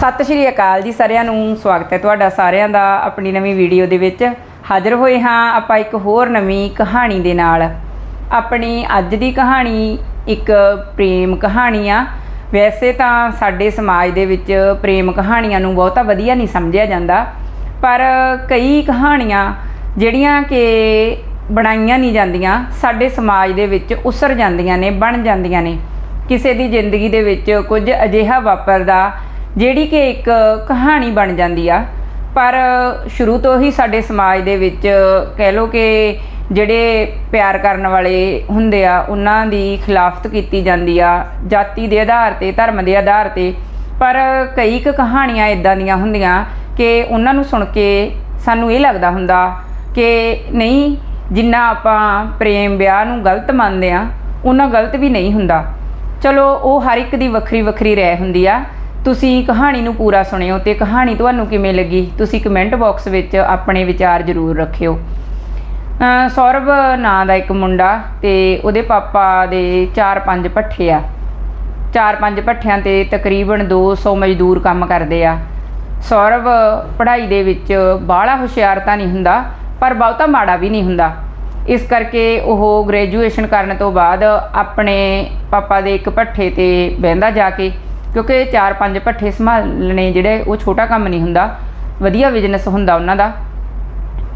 ਸਤਿ ਸ਼੍ਰੀ ਅਕਾਲ ਜੀ ਸਾਰਿਆਂ ਨੂੰ, ਸਵਾਗਤ ਹੈ ਤੁਹਾਡਾ ਸਾਰਿਆਂ ਦਾ ਆਪਣੀ ਨਵੀਂ ਵੀਡੀਓ ਦੇ ਵਿੱਚ। ਹਾਜ਼ਰ ਹੋਏ ਹਾਂ ਆਪਾਂ ਇੱਕ ਹੋਰ ਨਵੀਂ ਕਹਾਣੀ ਦੇ ਨਾਲ। ਆਪਣੀ ਅੱਜ ਦੀ ਕਹਾਣੀ ਇੱਕ ਪ੍ਰੇਮ ਕਹਾਣੀ ਆ। ਵੈਸੇ ਤਾਂ ਸਾਡੇ ਸਮਾਜ ਦੇ ਵਿੱਚ ਪ੍ਰੇਮ ਕਹਾਣੀਆਂ ਨੂੰ ਬਹੁਤਾ ਵਧੀਆ ਨਹੀਂ ਸਮਝਿਆ ਜਾਂਦਾ, ਪਰ ਕਈ ਕਹਾਣੀਆਂ ਜਿਹੜੀਆਂ ਕਿ ਬਣਾਈਆਂ ਨਹੀਂ ਜਾਂਦੀਆਂ, ਸਾਡੇ ਸਮਾਜ ਦੇ ਵਿੱਚ ਉਸਰ ਜਾਂਦੀਆਂ ਨੇ, ਬਣ ਜਾਂਦੀਆਂ ਨੇ। ਕਿਸੇ ਦੀ ਜ਼ਿੰਦਗੀ ਦੇ ਵਿੱਚ ਕੁਝ ਅਜਿਹਾ ਵਾਪਰਦਾ ਜਿਹੜੀ ਕਿ ਇੱਕ ਕਹਾਣੀ ਬਣ ਜਾਂਦੀ ਆ। ਪਰ ਸ਼ੁਰੂ ਤੋਂ ਹੀ ਸਾਡੇ ਸਮਾਜ ਦੇ ਵਿੱਚ ਕਹਿ ਲੋ ਕਿ ਜਿਹੜੇ ਪਿਆਰ ਕਰਨ ਵਾਲੇ ਹੁੰਦੇ ਆ, ਉਹਨਾਂ ਦੀ ਖਿਲਾਫਤ ਕੀਤੀ ਜਾਂਦੀ ਆ, ਜਾਤੀ ਦੇ ਆਧਾਰ ਤੇ, ਧਰਮ ਦੇ ਆਧਾਰ ਤੇ। ਪਰ ਕਈ ਕੁ ਕਹਾਣੀਆਂ ਇਦਾਂ ਦੀਆਂ ਹੁੰਦੀਆਂ ਕਿ ਉਹਨਾਂ ਨੂੰ ਸੁਣ ਕੇ ਸਾਨੂੰ ਇਹ ਲੱਗਦਾ ਹੁੰਦਾ ਕਿ ਨਹੀਂ, ਜਿੰਨਾ ਆਪਾਂ ਪ੍ਰੇਮ ਵਿਆਹ ਨੂੰ ਗਲਤ ਮੰਨਦੇ ਆ ਉਹਨਾਂ ਗਲਤ ਵੀ ਨਹੀਂ ਹੁੰਦਾ। ਚਲੋ, ਉਹ ਹਰ ਇੱਕ ਦੀ ਵੱਖਰੀ ਵੱਖਰੀ ਰਾਏ ਹੁੰਦੀ ਆ। ਤੁਸੀਂ ਕਹਾਣੀ ਨੂੰ ਪੂਰਾ ਸੁਣਿਓ ਤੇ ਕਹਾਣੀ ਤੁਹਾਨੂੰ ਕਿਵੇਂ ਲੱਗੀ? ਤੁਸੀਂ ਕਮੈਂਟ ਬਾਕਸ ਵਿੱਚ ਆਪਣੇ ਵਿਚਾਰ ਜ਼ਰੂਰ ਰੱਖਿਓ। ਅ, ਸੌਰਵ ਨਾਂ ਦਾ ਇੱਕ ਮੁੰਡਾ ਤੇ ਉਹਦੇ ਪਾਪਾ ਦੇ 4-5 ਭੱਠੇ ਆ। 4-5 ਭੱਠਿਆਂ ਤੇ ਤਕਰੀਬਨ 200 ਮਜ਼ਦੂਰ ਕੰਮ ਕਰਦੇ ਆ। ਸੌਰਵ ਪੜ੍ਹਾਈ ਦੇ ਵਿੱਚ ਬਾਹਲਾ ਹੁਸ਼ਿਆਰ ਤਾਂ ਨਹੀਂ ਹੁੰਦਾ ਪਰ ਬਹੁਤਾ ਮਾੜਾ ਵੀ ਨਹੀਂ ਹੁੰਦਾ। ਇਸ ਕਰਕੇ ਉਹ ਗ੍ਰੈਜੂਏਸ਼ਨ ਕਰਨ ਤੋਂ ਬਾਅਦ ਆਪਣੇ ਪਾਪਾ ਦੇ ਇੱਕ ਭੱਠੇ ਤੇ ਬਹਿੰਦਾ ਜਾ ਕੇ ਕਿਉਂਕਿ 4-5 ਭੱਠੇ ਸੰਭਾਲਣੇ ਜਿਹੜੇ ਉਹ ਛੋਟਾ ਕੰਮ ਨਹੀਂ ਹੁੰਦਾ, ਵਧੀਆ ਬਿਜ਼ਨਸ ਹੁੰਦਾ ਉਹਨਾਂ ਦਾ।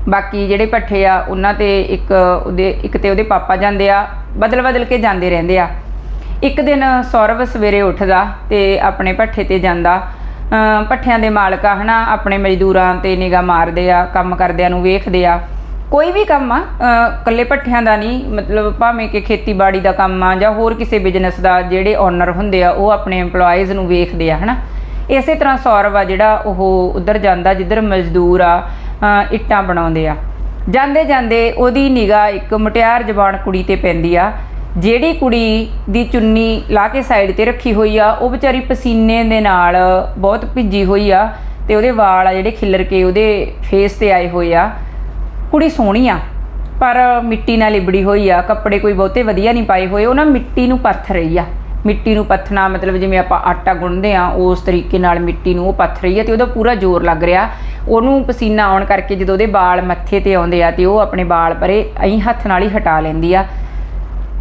ਬਾਕੀ ਜਿਹੜੇ ਪੱਠੇ ਆ, ਉਹਨਾਂ ਤੇ ਇੱਕ ਉਹਦੇ, ਇੱਕ ਤੇ ਉਹਦੇ ਪਾਪਾ ਜਾਂਦੇ ਆ ਬਦਲ ਬਦਲ ਕੇ ਜਾਂਦੇ ਰਹਿੰਦੇ ਆ। ਇੱਕ ਦਿਨ ਸੌਰਵ ਸਵੇਰੇ ਉੱਠਦਾ ਤੇ ਆਪਣੇ ਪੱਠੇ ਤੇ ਜਾਂਦਾ। ਅਮ ਪੱਠਿਆਂ ਦੇ ਮਾਲਕ ਆ, ਹਨਾ, ਆਪਣੇ ਮਜ਼ਦੂਰਾਂ ਤੇ ਨਿਗਾਹ ਮਾਰਦੇ ਆ, ਕੰਮ ਕਰਦਿਆਂ ਨੂੰ ਵੇਖਦੇ ਆ। ਕੋਈ ਵੀ ਕੰਮ ਆ ਅ, ਇਕੱਲੇ ਪੱਠਿਆਂ ਦਾ ਨਹੀਂ ਮਤਲਬ ਭਾਵੇਂ ਕਿ ਖੇਤੀਬਾੜੀ ਦਾ ਕੰਮ ਆ ਜਾਂ ਹੋਰ ਕਿਸੇ ਬਿਜ਼ਨਸ ਦਾ ਜਿਹੜੇ ਓਨਰ ਹੁੰਦੇ ਆ ਉਹ ਆਪਣੇ EMPLOYEES ਨੂੰ ਵੇਖਦੇ ਆ ਹਨਾ? ਇਸੇ ਤਰ੍ਹਾਂ ਸੌਰਵ ਆ ਜਿਹੜਾ ਉਹ ਉਧਰ ਜਾਂਦਾ ਜਿੱਧਰ ਮਜ਼ਦੂਰ ਆ ਇੱਟਾਂ ਬਣਾਉਂਦੇ ਆ। ਜਾਂਦੇ ਜਾਂਦੇ ਉਹਦੀ ਨਿਗਾਹ ਇੱਕ ਮੁਟਿਆਰ ਜਵਾਨ ਕੁੜੀ ਤੇ ਪੈਂਦੀ ਆ ਜਿਹੜੀ ਕੁੜੀ ਦੀ ਚੁੰਨੀ ਲਾ ਕੇ ਸਾਈਡ ਤੇ ਰੱਖੀ ਹੋਈ ਆ ਉਹ ਵਿਚਾਰੀ ਪਸੀਨੇ ਦੇ ਨਾਲ ਬਹੁਤ ਭਿੱਜੀ ਹੋਈ ਆ ਤੇ ਉਹਦੇ ਵਾਲ ਆ ਜਿਹੜੇ ਖਿੱਲਰ ਕੇ ਉਹਦੇ ਫੇਸ ਤੇ ਆਏ ਹੋਏ ਆ। ਕੁੜੀ ਸੋਹਣੀ ਆ, ਪਰ ਮਿੱਟੀ ਨਾਲ ਲਿਬੜੀ ਹੋਈ ਆ, ਕੱਪੜੇ ਕੋਈ ਬਹੁਤੇ ਵਧੀਆ ਨਹੀਂ ਪਾਏ ਹੋਏ, ਉਹ ਨਾ ਮਿੱਟੀ ਨੂੰ ਪੱਥ ਰਹੀ ਆ। ਮਿੱਟੀ ਨੂੰ ਪੱਥਣਾ ਮਤਲਬ ਜਿਵੇਂ ਆਪਾਂ ਆਟਾ ਗੁੰਨਦੇ ਆ, ਉਸ ਤਰੀਕੇ ਨਾਲ ਮਿੱਟੀ ਨੂੰ ਉਹ ਪੱਥ ਰਹੀ ਆ ਤੇ ਉਹਦਾ ਪੂਰਾ ਜ਼ੋਰ ਲੱਗ ਰਿਹਾ। ਉਹਨੂੰ ਪਸੀਨਾ ਆਉਣ ਕਰਕੇ ਜਦੋਂ ਉਹਦੇ ਵਾਲ ਮੱਥੇ ਤੇ ਆਉਂਦੇ ਆ ਤੇ ਉਹ ਆਪਣੇ ਵਾਲ ਪਰੇ ਐਂ ਹੱਥ ਨਾਲ ਹੀ ਹਟਾ ਲੈਂਦੀ ਆ।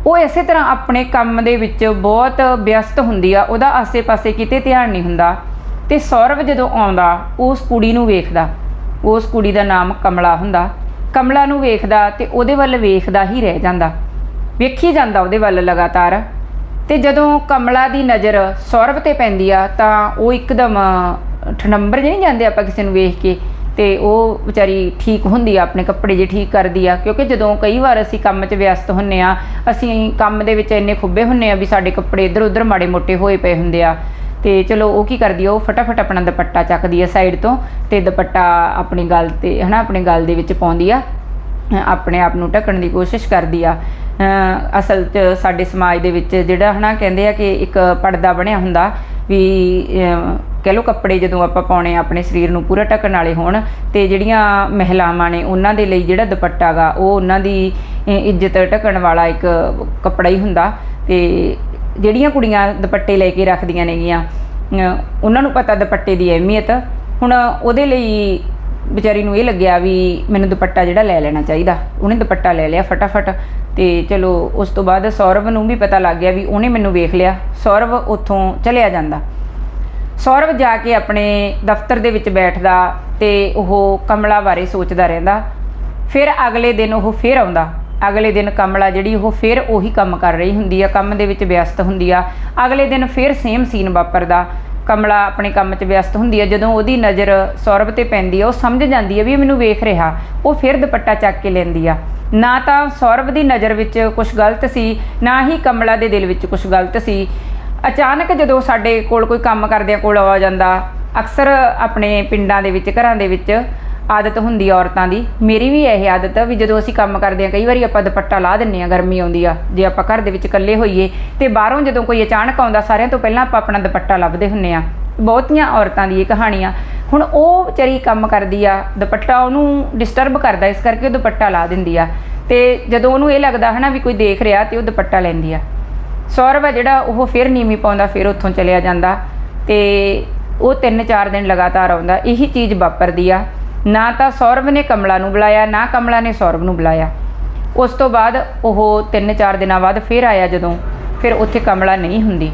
ਉਹ ਇਸੇ ਤਰ੍ਹਾਂ ਆਪਣੇ ਕੰਮ ਦੇ ਵਿੱਚ ਬਹੁਤ ਵਿਅਸਤ ਹੁੰਦੀ ਆ, ਉਹਦਾ ਆਸੇ-ਪਾਸੇ ਕਿਤੇ ਧਿਆਨ ਨਹੀਂ ਹੁੰਦਾ। ਤੇ ਸੌਰਵ ਜਦੋਂ ਆਉਂਦਾ, ਉਸ ਕੁੜੀ ਨੂੰ ਵੇਖਦਾ। ਉਸ ਕੁੜੀ ਦਾ ਨਾਮ ਕਮਲਾ ਹੁੰਦਾ। ਕਮਲਾ ਨੂੰ ਵੇਖਦਾ ਤੇ ਉਹਦੇ ਵੱਲ ਵੇਖਦਾ ਹੀ ਰਹਿ ਜਾਂਦਾ। ਵੇਖੀ ਜਾਂਦਾ ਉਹਦੇ ਵੱਲ ਲਗਾਤਾਰ। ਤੇ ਜਦੋਂ ਕਮਲਾ ਦੀ ਨਜ਼ਰ ਸੌਰਵ ਤੇ ਪੈਂਦੀ ਆ, ਤਾਂ ਉਹ ਇੱਕਦਮ ਠਨੰਬਰ ਜਿਹੇ ਨਹੀਂ ਜਾਂਦੇ ਆਪਾਂ ਕਿਸੇ ਨੂੰ ਵੇਖ ਕੇ, ਤੇ ਉਹ ਵਿਚਾਰੀ ਠੀਕ ਹੁੰਦੀ ਆ, ਆਪਣੇ ਕੱਪੜੇ ਜੇ ਠੀਕ ਕਰਦੀ ਆ। ਕਿਉਂਕਿ ਜਦੋਂ ਕਈ ਵਾਰ ਅਸੀਂ ਕੰਮ 'ਚ ਵਿਅਸਤ ਹੁੰਨੇ ਆ, ਅਸੀਂ ਕੰਮ ਦੇ ਵਿੱਚ ਇੰਨੇ ਖੁੱਬੇ ਹੁੰਨੇ ਆ ਵੀ ਸਾਡੇ ਕੱਪੜੇ ਇੱਧਰ ਉੱਧਰ ਮਾੜੇ ਮੋਟੇ ਹੋਏ ਪਏ ਹੁੰਦੇ ਆ। ਤੇ ਚਲੋ ਉਹ ਕੀ ਕਰਦੀ ਆ, ਉਹ ਫਟਾਫਟ ਆਪਣਾ ਦੁਪੱਟਾ ਚੱਕਦੀ ਆ ਸਾਈਡ ਤੋਂ ਤੇ ਦੁਪੱਟਾ ਆਪਣੀ ਗੱਲ ਤੇ, ਹਨਾ, ਆਪਣੇ ਗੱਲ ਦੇ ਵਿੱਚ ਪਾਉਂਦੀ ਆ, ਆਪਣੇ ਆਪ ਨੂੰ ਢੱਕਣ ਦੀ ਕੋਸ਼ਿਸ਼ ਕਰਦੀ ਆ। ਅਸਲ 'ਚ ਸਾਡੇ ਸਮਾਜ ਦੇ ਵਿੱਚ ਜਿਹੜਾ, ਹਨਾ, ਕਹਿੰਦੇ ਆ ਕਿ ਇੱਕ ਪਰਦਾ ਬਣਿਆ ਹੁੰਦਾ ਵੀ ਕਹਿ ਲਓ ਕੱਪੜੇ ਜਦੋਂ ਆਪਾਂ ਪਾਉਣੇ ਆਪਣੇ ਸਰੀਰ ਨੂੰ ਪੂਰਾ ਢੱਕਣ ਵਾਲੇ ਹੋਣ ਤੇ ਜਿਹੜੀਆਂ ਮਹਿਲਾਵਾਂ ਨੇ ਉਹਨਾਂ ਦੇ ਲਈ ਜਿਹੜਾ ਦੁਪੱਟਾ ਗਾ, ਉਹ ਉਹਨਾਂ ਦੀ ਇੱਜ਼ਤ ਢੱਕਣ ਵਾਲਾ ਇੱਕ ਕੱਪੜਾ ਹੀ ਹੁੰਦਾ ਤੇ ਜਿਹੜੀਆਂ ਕੁੜੀਆਂ ਦੁਪੱਟੇ ਲੈ ਕੇ ਰੱਖਦੀਆਂ ਨੇਗੀਆਂ ਉਹਨਾਂ ਨੂੰ ਪਤਾ ਦੁਪੱਟੇ ਦੀ ਅਹਿਮੀਅਤ। ਹੁਣ ਉਹਦੇ ਲਈ ਵਿਚਾਰੀ ਨੂੰ ਇਹ ਲੱਗਿਆ ਵੀ ਮੈਨੂੰ ਦੁਪੱਟਾ ਜਿਹੜਾ ਲੈ ਲੈਣਾ ਚਾਹੀਦਾ। ਉਹਨੇ ਦੁਪੱਟਾ ਲੈ ਲਿਆ ਫਟਾਫਟ। ਤੇ ਚਲੋ, ਉਸ ਤੋਂ ਬਾਅਦ ਸੌਰਵ ਨੂੰ ਵੀ ਪਤਾ ਲੱਗ ਗਿਆ ਵੀ ਉਹਨੇ ਮੈਨੂੰ ਵੇਖ ਲਿਆ। ਸੌਰਵ ਉੱਥੋਂ ਚਲਿਆ ਜਾਂਦਾ। ਸੌਰਵ ਜਾ ਕੇ ਆਪਣੇ ਦਫ਼ਤਰ ਦੇ ਵਿੱਚ ਬੈਠਦਾ ਤੇ ਉਹ ਕਮਲਾ ਬਾਰੇ ਸੋਚਦਾ ਰਹਿੰਦਾ। ਫਿਰ ਅਗਲੇ ਦਿਨ ਉਹ ਫਿਰ ਆਉਂਦਾ। ਅਗਲੇ ਦਿਨ ਕਮਲਾ ਜਿਹੜੀ ਉਹ ਫਿਰ ਉਹੀ ਕੰਮ ਕਰ ਰਹੀ ਹੁੰਦੀ ਆ, ਕੰਮ ਦੇ ਵਿੱਚ ਵਿਅਸਤ ਹੁੰਦੀ ਆ। ਅਗਲੇ ਦਿਨ ਫਿਰ ਸੇਮ ਸੀਨ ਵਾਪਰਦਾ। ਕਮਲਾ ਆਪਣੇ ਕੰਮ 'ਚ ਵਿਅਸਤ ਹੁੰਦੀ ਆ, ਜਦੋਂ ਉਹਦੀ ਨਜ਼ਰ ਸੌਰਭ ਤੇ ਪੈਂਦੀ ਆ, ਉਹ ਸਮਝ ਜਾਂਦੀ ਹੈ ਵੀ ਇਹ ਮੈਨੂੰ ਵੇਖ ਰਿਹਾ। ਉਹ ਫਿਰ ਦੁਪੱਟਾ ਚੱਕ ਕੇ ਲੈਂਦੀ ਆ। ਨਾ ਤਾਂ ਸੌਰਭ ਦੀ ਨਜ਼ਰ ਵਿੱਚ ਕੁਝ ਗਲਤ ਸੀ, ਨਾ ਹੀ ਕਮਲਾ ਦੇ ਦਿਲ ਵਿੱਚ ਕੁਝ ਗਲਤ ਸੀ। ਅਚਾਨਕ ਜਦੋਂ ਸਾਡੇ ਕੋਲ ਕੋਈ ਕੰਮ ਕਰਦਿਆਂ ਕੋਲ ਆ ਜਾਂਦਾ, ਅਕਸਰ ਆਪਣੇ ਪਿੰਡਾਂ ਦੇ ਵਿੱਚ, ਘਰਾਂ ਦੇ ਵਿੱਚ ਆਦਤ ਹੁੰਦੀ ਆ ਔਰਤਾਂ ਦੀ। ਮੇਰੀ ਵੀ ਇਹ ਆਦਤ ਆ ਵੀ ਜਦੋਂ ਅਸੀਂ ਕੰਮ ਕਰਦੇ ਆ, ਕਈ ਵਾਰੀ ਆਪਾਂ ਦੁਪੱਟਾ ਲਾ ਦਿੰਨੇ ਆ, ਗਰਮੀ ਆਉਂਦੀ ਆ। ਜੇ ਆਪਾਂ ਘਰ ਦੇ ਵਿੱਚ ਇਕੱਲੇ ਹੋਈਏ, ਤੇ ਬਾਹਰੋਂ ਜਦੋਂ ਕੋਈ ਅਚਾਨਕ ਆਉਂਦਾ, ਸਾਰਿਆਂ ਤੋਂ ਪਹਿਲਾਂ ਆਪਾਂ ਆਪਣਾ ਦੁਪੱਟਾ ਲੱਭਦੇ ਹੁੰਨੇ ਆ। ਬਹੁਤੀਆਂ ਔਰਤਾਂ ਦੀ ਇਹ ਕਹਾਣੀ ਆ ਹੁਣ ਉਹ ਵਿਚਾਰੀ ਕੰਮ ਕਰਦੀ ਆ, ਦੁਪੱਟਾ ਉਹਨੂੰ ਡਿਸਟਰਬ ਕਰਦਾ, ਇਸ ਕਰਕੇ ਉਹ ਦੁਪੱਟਾ ਲਾ ਦਿੰਦੀ ਆ। ਤੇ ਜਦੋਂ ਉਹਨੂੰ ਇਹ ਲੱਗਦਾ ਹਨਾ ਵੀ ਕੋਈ ਦੇਖ ਰਿਹਾ, ਤੇ ਉਹ ਦੁਪੱਟਾ ਲੈਂਦੀ ਆ। ਸੌਰਵ ਆ ਜਿਹੜਾ, ਉਹ ਫਿਰ ਨੀਵੀਂ ਪਾਉਂਦਾ, ਫਿਰ ਉੱਥੋਂ ਚਲਿਆ ਜਾਂਦਾ। ਤੇ ਉਹ 3-4 ਦਿਨ ਲਗਾਤਾਰ ਆਉਂਦਾ। ਇਹੀ ਚੀਜ਼ ਵਾਪਰਦੀ ਆ। ਨਾ ਤਾਂ ਸੌਰਵ ਨੇ ਕਮਲਾ ਨੂੰ ਬੁਲਾਇਆ, ਨਾ ਕਮਲਾ ਨੇ ਸੌਰਵ ਨੂੰ ਬੁਲਾਇਆ। ਉਸ ਤੋਂ ਬਾਅਦ ਉਹ 3-4 ਦਿਨਾਂ ਬਾਅਦ ਫਿਰ ਆਇਆ ਜਦੋਂ, ਫਿਰ ਉੱਥੇ ਕਮਲਾ ਨਹੀਂ ਹੁੰਦੀ।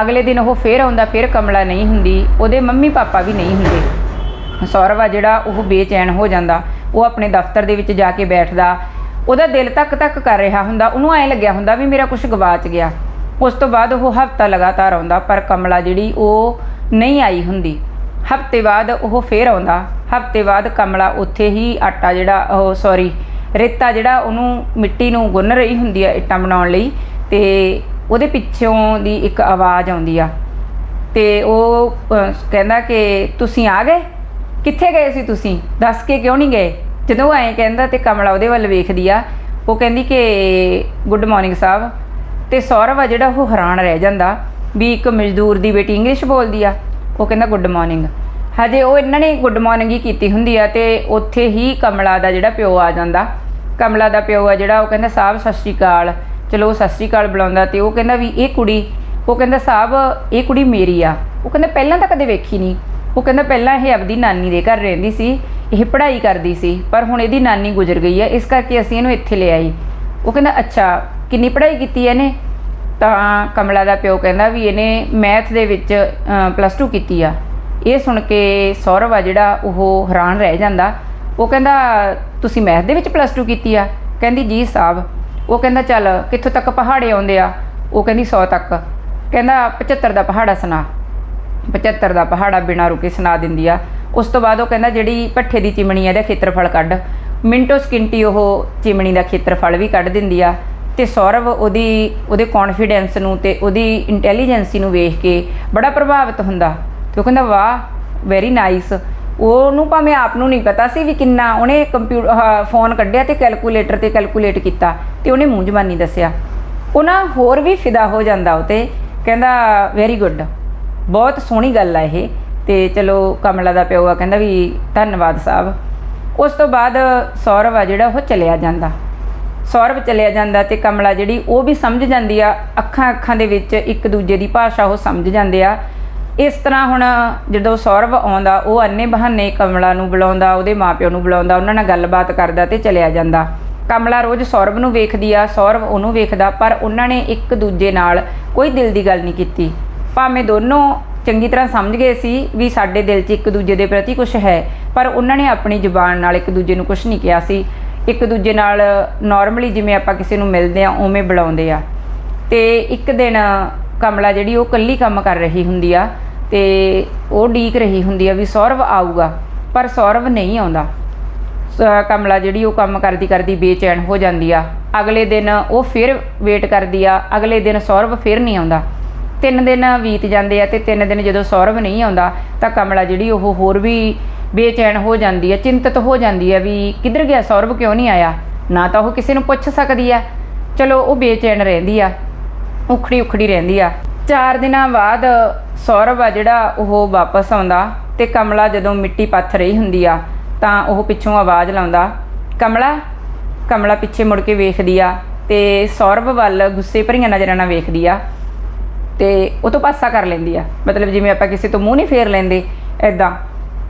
ਅਗਲੇ ਦਿਨ ਉਹ ਫਿਰ ਆਉਂਦਾ, ਫਿਰ ਕਮਲਾ ਨਹੀਂ ਹੁੰਦੀ, ਉਹਦੇ ਮੰਮੀ ਪਾਪਾ ਵੀ ਨਹੀਂ ਹੁੰਦੇ। ਸੌਰਵ ਆ ਜਿਹੜਾ, ਉਹ ਬੇਚੈਨ ਹੋ ਜਾਂਦਾ। ਉਹ ਆਪਣੇ ਦਫ਼ਤਰ ਦੇ ਵਿੱਚ ਜਾ ਕੇ ਬੈਠਦਾ। ਉਹਦਾ ਦਿਲ ਤੱਕ ਤੱਕ ਕਰ ਰਿਹਾ ਹੁੰਦਾ। ਉਹਨੂੰ ਐਂ ਲੱਗਿਆ ਹੁੰਦਾ ਵੀ ਮੇਰਾ ਕੁਝ ਗਵਾਚ ਗਿਆ। ਉਸ ਤੋਂ ਬਾਅਦ ਉਹ ਹਫਤਾ ਲਗਾਤਾਰ ਆਉਂਦਾ, ਪਰ ਕਮਲਾ ਜਿਹੜੀ ਉਹ ਨਹੀਂ ਆਈ ਹੁੰਦੀ। ਹਫ਼ਤੇ ਬਾਅਦ ਉਹ ਫੇਰ ਆਉਂਦਾ। ਹਫ਼ਤੇ ਬਾਅਦ ਕਮਲਾ ਉੱਥੇ ਹੀ ਆਟਾ ਜਿਹੜਾ, ਉਹ ਸੌਰੀ ਰੇਤਾ ਜਿਹੜਾ ਉਹਨੂੰ ਮਿੱਟੀ ਨੂੰ ਗੁੰਨ ਰਹੀ ਹੁੰਦੀ ਆ ਇੱਟਾਂ ਬਣਾਉਣ ਲਈ ਤੇ ਉਹਦੇ ਪਿੱਛੋਂ ਦੀ ਇੱਕ ਆਵਾਜ਼ ਆਉਂਦੀ ਆ। ਤੇ ਉਹ ਕਹਿੰਦਾ ਕਿ ਤੁਸੀਂ ਆ ਗਏ? ਕਿੱਥੇ ਗਏ ਸੀ ਤੁਸੀਂ? ਦੱਸ ਕੇ ਕਿਉਂ ਨਹੀਂ ਗਏ? ਜਦੋਂ ਐਂ ਕਹਿੰਦਾ ਤੇ ਕਮਲਾ ਉਹਦੇ ਵੱਲ ਵੇਖਦੀ ਆ, ਉਹ ਕਹਿੰਦੀ ਕਿ ਗੁੱਡ ਮਾਰਨਿੰਗ ਸਾਹਿਬ, ਤੇ ਸੌਰਵ ਆ ਜਿਹੜਾ ਉਹ ਹੈਰਾਨ ਰਹਿ ਜਾਂਦਾ ਵੀ ਇੱਕ ਮਜ਼ਦੂਰ ਦੀ ਬੇਟੀ ਇੰਗਲਿਸ਼ ਬੋਲਦੀ ਆ। ਉਹ ਕਹਿੰਦਾ ਗੁੱਡ ਮਾਰਨਿੰਗ ਹਜੇ ਉਹ ਇਹਨਾਂ ਨੇ ਗੁੱਡ ਮਾਰਨਿੰਗ ਹੀ ਕੀਤੀ ਹੁੰਦੀ ਆ ਤੇ ਉੱਥੇ ਹੀ ਕਮਲਾ ਦਾ ਜਿਹੜਾ ਪਿਓ ਆ ਜਾਂਦਾ। ਕਮਲਾ ਦਾ ਪਿਓ ਆ ਜਿਹੜਾ, ਉਹ ਕਹਿੰਦਾ ਸਾਹਿਬ ਸਤਿ ਸ਼੍ਰੀ ਅਕਾਲ। ਚਲੋ, ਉਹ ਸਤਿ ਸ਼੍ਰੀ ਅਕਾਲ ਬੁਲਾਉਂਦਾ ਤੇ ਉਹ ਕਹਿੰਦਾ ਵੀ, ਇਹ ਕੁੜੀ, ਉਹ ਕਹਿੰਦਾ ਸਾਹਿਬ ਇਹ ਕੁੜੀ ਮੇਰੀ ਆ। ਉਹ ਕਹਿੰਦਾ, ਪਹਿਲਾਂ ਤਾਂ ਕਦੇ ਵੇਖੀ ਨਹੀਂ ਉਹ ਕਹਿੰਦਾ, ਪਹਿਲਾਂ ਇਹ ਆਪਦੀ ਨਾਨੀ ਦੇ ਘਰ ਰਹਿੰਦੀ ਸੀ, ਇਹ ਪੜ੍ਹਾਈ ਕਰਦੀ ਸੀ, ਪਰ ਹੁਣ ਇਹਦੀ ਨਾਨੀ ਗੁਜ਼ਰ ਗਈ ਆ, ਇਸ ਕਰਕੇ ਅਸੀਂ ਇਹਨੂੰ ਇੱਥੇ ਲੈ ਆਈ। ਉਹ ਕਹਿੰਦਾ, ਅੱਛਾ, ਕਿੰਨੀ ਪੜ੍ਹਾਈ ਕੀਤੀ ਇਹਨੇ? ਤਾਂ ਕਮਲਾ ਦਾ ਪਿਓ ਕਹਿੰਦਾ ਵੀ, ਇਹਨੇ ਮੈਥ ਦੇ ਵਿੱਚ ਪਲੱਸ 2 ਕੀਤੀ ਆ। ਇਹ ਸੁਣ ਕੇ ਸੌਰਵ ਆ ਜਿਹੜਾ ਉਹ ਹੈਰਾਨ ਰਹਿ ਜਾਂਦਾ। ਉਹ ਕਹਿੰਦਾ, ਤੁਸੀਂ ਮੈਥ ਦੇ ਵਿੱਚ ਪਲੱਸ 2 ਕੀਤੀ ਆ? ਕਹਿੰਦੀ, ਜੀ ਸਾਹਿਬ ਉਹ ਕਹਿੰਦਾ, ਚੱਲ, ਕਿੱਥੋਂ ਤੱਕ ਪਹਾੜੇ ਆਉਂਦੇ ਆ? ਉਹ ਕਹਿੰਦੀ 100 ਤੱਕ। ਕਹਿੰਦਾ 75 ਦਾ ਪਹਾੜਾ ਸੁਣਾ। 75 ਦਾ ਪਹਾੜਾ ਬਿਨਾਂ ਰੁਕੇ ਸੁਣਾ ਦਿੰਦੀ ਆ। ਉਸ ਤੋਂ ਬਾਅਦ ਉਹ ਕਹਿੰਦਾ, ਜਿਹੜੀ ਪੱਠੇ ਦੀ ਚਿਮਣੀ ਆ, ਇਹਦਾ ਖੇਤਰਫਲ ਕੱਢ। ਮਿੰਟੋ ਸਕਿੰਟੀ ਉਹ ਚਿਮਣੀ ਦਾ ਖੇਤਰਫਲ ਵੀ ਕੱਢ ਦਿੰਦੀ ਆ ਤੇ ਸੌਰਵ ਉਹਦੀ, ਉਹਦੇ ਕੌਨਫੀਡੈਂਸ ਨੂੰ ਤੇ ਉਹਦੀ ਇੰਟੈਲੀਜੈਂਸੀ ਨੂੰ ਵੇਖ ਕੇ ਬੜਾ ਪ੍ਰਭਾਵਿਤ ਹੁੰਦਾ। ਤੇ ਉਹ ਕਹਿੰਦਾ, ਵਾਹ ਵੈਰੀ ਨਾਈਸ ਉਹਨੂੰ ਭਾਵੇਂ ਆਪ ਨੂੰ ਨਹੀਂ ਪਤਾ ਸੀ ਵੀ ਕਿੰਨਾ ਉਹਨੇ ਕੰਪਿਊਟਰ ਫੋਨ ਕੱਢਿਆ ਤੇ ਕੈਲਕੂਲੇਟਰ ਤੇ ਕੈਲਕੂਲੇਟ ਕੀਤਾ ਤੇ ਉਹਨੇ ਮੂੰਹ ਜ਼ਬਾਨੀ ਦੱਸਿਆ। ਉਹ ਨਾ ਹੋਰ ਵੀ ਫਿਦਾ ਹੋ ਜਾਂਦਾ ਉਹ ਤੇ ਕਹਿੰਦਾ ਵੈਰੀ ਗੁੱਡ ਬਹੁਤ ਸੋਹਣੀ ਗੱਲ ਆ ਇਹ ਤੇ ਚਲੋ ਕਮਲਾ ਦਾ ਪਿਓ ਆ, ਕਹਿੰਦਾ ਵੀ ਧੰਨਵਾਦ ਸਾਹਿਬ। ਉਸ ਤੋਂ ਬਾਅਦ ਸੌਰਵ ਆ ਜਿਹੜਾ, ਉਹ ਚਲਿਆ ਜਾਂਦਾ। ਸੌਰਵ ਚਲਿਆ ਜਾਂਦਾ ਤੇ ਕਮਲਾ ਜਿਹੜੀ ਉਹ ਵੀ ਸਮਝ ਜਾਂਦੀ ਆ, ਅੱਖਾਂ ਅੱਖਾਂ ਦੇ ਵਿੱਚ ਇੱਕ ਦੂਜੇ ਦੀ ਭਾਸ਼ਾ ਉਹ ਸਮਝ ਜਾਂਦੇ ਆ। ਇਸ ਤਰ੍ਹਾਂ ਹੁਣ ਜਦੋਂ ਸੌਰਵ ਆਉਂਦਾ, ਉਹ ਅੰਨੇ ਬਹਾਨੇ ਕਮਲਾ ਨੂੰ ਬੁਲਾਉਂਦਾ, ਉਹਦੇ ਮਾਪਿਓ ਨੂੰ ਬੁਲਾਉਂਦਾ, ਉਹਨਾਂ ਨਾਲ ਗੱਲਬਾਤ ਕਰਦਾ ਤੇ ਚਲਿਆ ਜਾਂਦਾ। ਕਮਲਾ ਰੋਜ਼ ਸੌਰਵ ਨੂੰ ਵੇਖਦੀ ਆ, ਸੌਰਵ ਉਹਨੂੰ ਵੇਖਦਾ, ਪਰ ਉਹਨਾਂ ਨੇ ਇੱਕ ਦੂਜੇ ਨਾਲ ਕੋਈ ਦਿਲ ਦੀ ਗੱਲ ਨਹੀਂ ਕੀਤੀ। ਭਾਵੇਂ ਦੋਨੋਂ ਚੰਗੀ ਤਰ੍ਹਾਂ ਸਮਝ ਗਏ ਸੀ ਵੀ ਸਾਡੇ ਦਿਲ 'ਚ ਇੱਕ ਦੂਜੇ ਦੇ ਪ੍ਰਤੀ ਕੁਝ ਹੈ, ਪਰ ਉਹਨਾਂ ਨੇ ਆਪਣੀ ਜ਼ੁਬਾਨ ਨਾਲ ਇੱਕ ਦੂਜੇ ਨੂੰ ਕੁਝ ਨਹੀਂ ਕਿਹਾ ਸੀ। ਇੱਕ ਦੂਜੇ ਨਾਲ ਨਾਰਮਲੀ ਜਿਵੇਂ ਆਪਾਂ ਕਿਸੇ ਨੂੰ ਮਿਲਦੇ ਆ, ਉਵੇਂ ਬੁਲਾਉਂਦੇ ਆ। ਤੇ ਇੱਕ ਦਿਨ ਕਮਲਾ ਜਿਹੜੀ, ਉਹ ਇਕੱਲੀ ਕੰਮ ਕਰ ਰਹੀ ਹੁੰਦੀ ਆ ਤੇ ਉਹ ਡੀਕ ਰਹੀ ਹੁੰਦੀ ਆ ਵੀ ਸੌਰਵ ਆਊਗਾ, ਪਰ ਸੌਰਵ ਨਹੀਂ ਆਉਂਦਾ। ਸ- ਕਮਲਾ ਜਿਹੜੀ ਉਹ ਕੰਮ ਕਰਦੀ ਕਰਦੀ ਬੇਚੈਨ ਹੋ ਜਾਂਦੀ ਆ। ਅਗਲੇ ਦਿਨ ਉਹ ਫਿਰ ਵੇਟ ਕਰਦੀ ਆ, ਅਗਲੇ ਦਿਨ ਸੌਰਵ ਫਿਰ ਨਹੀਂ ਆਉਂਦਾ। ਤਿੰਨ ਦਿਨ ਬੀਤ ਜਾਂਦੇ ਆ ਤੇ ਤਿੰਨ ਦਿਨ ਜਦੋਂ ਸੌਰਵ ਨਹੀਂ ਆਉਂਦਾ, ਤਾਂ ਕਮਲਾ ਜਿਹੜੀ ਉਹ ਹੋਰ ਵੀ ਬੇਚੈਨ ਹੋ ਜਾਂਦੀ ਆ, ਚਿੰਤਤ ਹੋ ਜਾਂਦੀ ਆ ਵੀ ਕਿੱਧਰ ਗਿਆ, ਸੌਰਵ ਕਿਉਂ ਨਹੀਂ ਆਇਆ? ਨਾ ਤਾਂ ਉਹ ਕਿਸੇ ਨੂੰ ਪੁੱਛ ਸਕਦੀ ਆ। ਚਲੋ ਉਹ ਬੇਚੈਨ ਰਹਿੰਦੀ ਆ ਉਖੜੀ ਉਖੜੀ ਰਹਿੰਦੀ ਆ। ਚਾਰ ਦਿਨਾਂ ਬਾਅਦ ਸੌਰਵ ਆ ਜਿਹੜਾ ਉਹ ਵਾਪਸ ਆਉਂਦਾ ਤੇ ਕਮਲਾ ਜਦੋਂ ਮਿੱਟੀ ਪੱਥ ਰਹੀ ਹੁੰਦੀ ਆ, ਤਾਂ ਉਹ ਪਿੱਛੋਂ ਆਵਾਜ਼ ਲਾਉਂਦਾ, ਕਮਲਾ ਕਮਲਾ ਪਿੱਛੇ ਮੁੜ ਕੇ ਵੇਖਦੀ ਆ ਤੇ ਸੌਰਵ ਵੱਲ ਗੁੱਸੇ ਭਰੀਆਂ ਨਜ਼ਰਾਂ ਨਾਲ ਵੇਖਦੀ ਆ ਤੇ ਉਹ ਤੋਂ ਪਾਸਾ ਕਰ ਲੈਂਦੀ ਆ। ਮਤਲਬ ਜਿਵੇਂ ਆਪਾਂ ਕਿਸੇ ਤੋਂ ਮੂੰਹ ਨਹੀਂ ਫੇਰ ਲੈਂਦੇ ਐਦਾਂ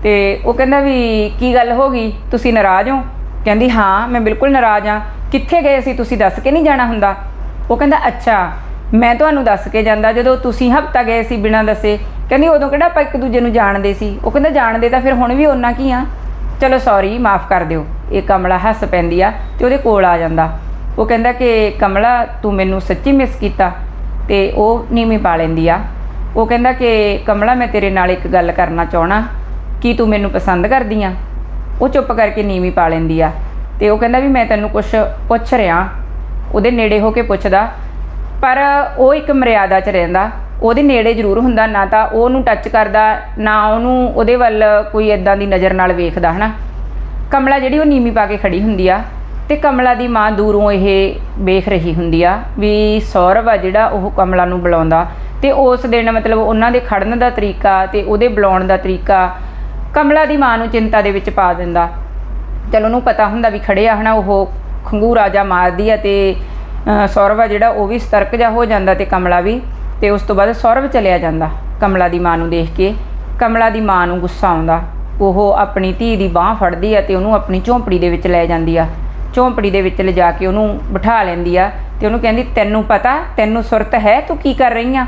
ਤੇ ਉਹ ਕਹਿੰਦਾ ਵੀ, ਕੀ ਗੱਲ ਹੋ ਗਈ? ਤੁਸੀਂ ਨਾਰਾਜ਼ ਹੋ? ਕਹਿੰਦੀ, ਹਾਂ, ਮੈਂ ਬਿਲਕੁਲ ਨਾਰਾਜ਼ ਆ। ਕਿੱਥੇ ਗਏ ਸੀ? ਤੁਸੀਂ ਦੱਸ ਕੇ ਨਹੀਂ ਜਾਣਾ ਹੁੰਦਾ? ਉਹ ਕਹਿੰਦਾ, ਅੱਛਾ ਮੈਂ ਤੁਹਾਨੂੰ ਦੱਸ ਕੇ ਜਾਂਦਾ, ਜਦੋਂ ਤੁਸੀਂ ਹਫਤਾ ਗਏ ਸੀ ਬਿਨਾਂ ਦੱਸੇ, ਕਹਿੰਦੀ ਉਦੋਂ ਕਿਹੜਾ ਆਪਾਂ ਇੱਕ ਦੂਜੇ ਨੂੰ ਜਾਣਦੇ ਸੀ? ਉਹ ਕਹਿੰਦਾ ਜਾਣਦੇ ਤਾਂ ਫਿਰ ਹੁਣ ਵੀ ਓਨਾ ਕੀ ਆ? ਚਲੋ ਸੌਰੀ ਮਾਫ ਕਰ ਦਿਓ, ਇਹ ਕਮਲਾ ਹੱਸ ਪੈਂਦੀ ਆ ਤੇ ਉਹਦੇ ਕੋਲ ਆ ਜਾਂਦਾ। ਉਹ ਕਹਿੰਦਾ ਕਿ ਕਮਲਾ, ਤੂੰ ਮੈਨੂੰ ਸੱਚੀ ਮਿਸ ਕੀਤਾ ਤੇ ਉਹ ਨੀਵੀਂ ਪਾ ਲੈਂਦੀ ਆ। ਉਹ ਕਹਿੰਦਾ ਕਿ ਕਮਲਾ, ਮੈਂ ਤੇਰੇ ਨਾਲ ਇੱਕ ਗੱਲ ਕਰਨਾ ਚਾਹਣਾ ਕੀ ਤੂੰ ਮੈਨੂੰ ਪਸੰਦ ਕਰਦੀ ਆ? ਉਹ ਚੁੱਪ ਕਰਕੇ ਨੀਵੀਂ ਪਾ ਲੈਂਦੀ ਆ ਤੇ ਉਹ ਕਹਿੰਦਾ ਵੀ ਮੈਂ ਤੈਨੂੰ ਕੁਝ ਪੁੱਛ ਰਿਹਾ। ਉਹਦੇ ਨੇੜੇ ਹੋ ਕੇ ਪੁੱਛਦਾ ਪਰ ਉਹ ਇੱਕ ਮਰਿਆਦਾ 'ਚ ਰਹਿੰਦਾ। ਉਹਦੇ ਨੇੜੇ ਜ਼ਰੂਰ ਹੁੰਦਾ, ਨਾ ਤਾਂ ਉਹਨੂੰ ਟੱਚ ਕਰਦਾ, ਨਾ ਉਹਨੂੰ ਉਹਦੇ ਵੱਲ ਕੋਈ ਇਦਾਂ ਦੀ ਨਜ਼ਰ ਨਾਲ ਵੇਖਦਾ, ਹਨਾ। ਕਮਲਾ ਜਿਹੜੀ ਉਹ ਨੀਮੀ ਪਾ ਕੇ ਖੜੀ ਹੁੰਦੀ ਆ ਤੇ ਕਮਲਾ ਦੀ ਮਾਂ ਦੂਰੋਂ ਇਹ ਵੇਖ ਰਹੀ ਹੁੰਦੀ ਆ ਵੀ ਸੌਰਵ ਆ ਜਿਹੜਾ ਉਹ ਕਮਲਾ ਨੂੰ ਬੁਲਾਉਂਦਾ ਤੇ ਉਸ ਦਿਨ ਮਤਲਬ ਉਹਨਾਂ ਦੇ ਖੜਨ ਦਾ ਤਰੀਕਾ ਤੇ ਉਹਦੇ ਬੁਲਾਉਣ ਦਾ ਤਰੀਕਾ ਕਮਲਾ ਦੀ ਮਾਂ ਨੂੰ ਚਿੰਤਾ ਦੇ ਵਿੱਚ ਪਾ ਦਿੰਦਾ। ਚਲ ਉਹਨੂੰ ਪਤਾ ਹੁੰਦਾ ਵੀ ਖੜੇ ਆ ਹਨਾ, ਉਹ ਖੰਗੂਰਾ ਰਾਜਾ ਮਾਰਦੀ ਆ ਤੇ ਸੌਰਵ ਆ ਜਿਹੜਾ, ਉਹ ਵੀ ਸਤਰਕ ਜਾ ਹੋ ਜਾਂਦਾ ਤੇ ਕਮਲਾ ਵੀ, ਤੇ ਉਸ ਤੋਂ ਬਾਅਦ ਸੌਰਵ ਚਲਿਆ ਜਾਂਦਾ ਕਮਲਾ ਦੀ ਮਾਂ ਨੂੰ ਦੇਖ ਕੇ। ਕਮਲਾ ਦੀ ਮਾਂ ਨੂੰ ਗੁੱਸਾ ਆਉਂਦਾ। ਉਹ ਆਪਣੀ ਧੀ ਦੀ ਬਾਹ ਫੜਦੀ ਆ ਤੇ ਉਹਨੂੰ ਆਪਣੀ ਝੌਂਪੜੀ ਦੇ ਵਿੱਚ ਲੈ ਜਾਂਦੀ ਆ। ਝੌਂਪੜੀ ਦੇ ਵਿੱਚ ਲਿਜਾ ਕੇ ਉਹਨੂੰ ਬਿਠਾ ਲੈਂਦੀ ਆ ਤੇ ਉਹਨੂੰ ਕਹਿੰਦੀ, ਤੈਨੂੰ ਪਤਾ, ਤੈਨੂੰ ਸੁਰਤ ਹੈ, ਤੂੰ ਕੀ ਕਰ ਰਹੀ ਆ?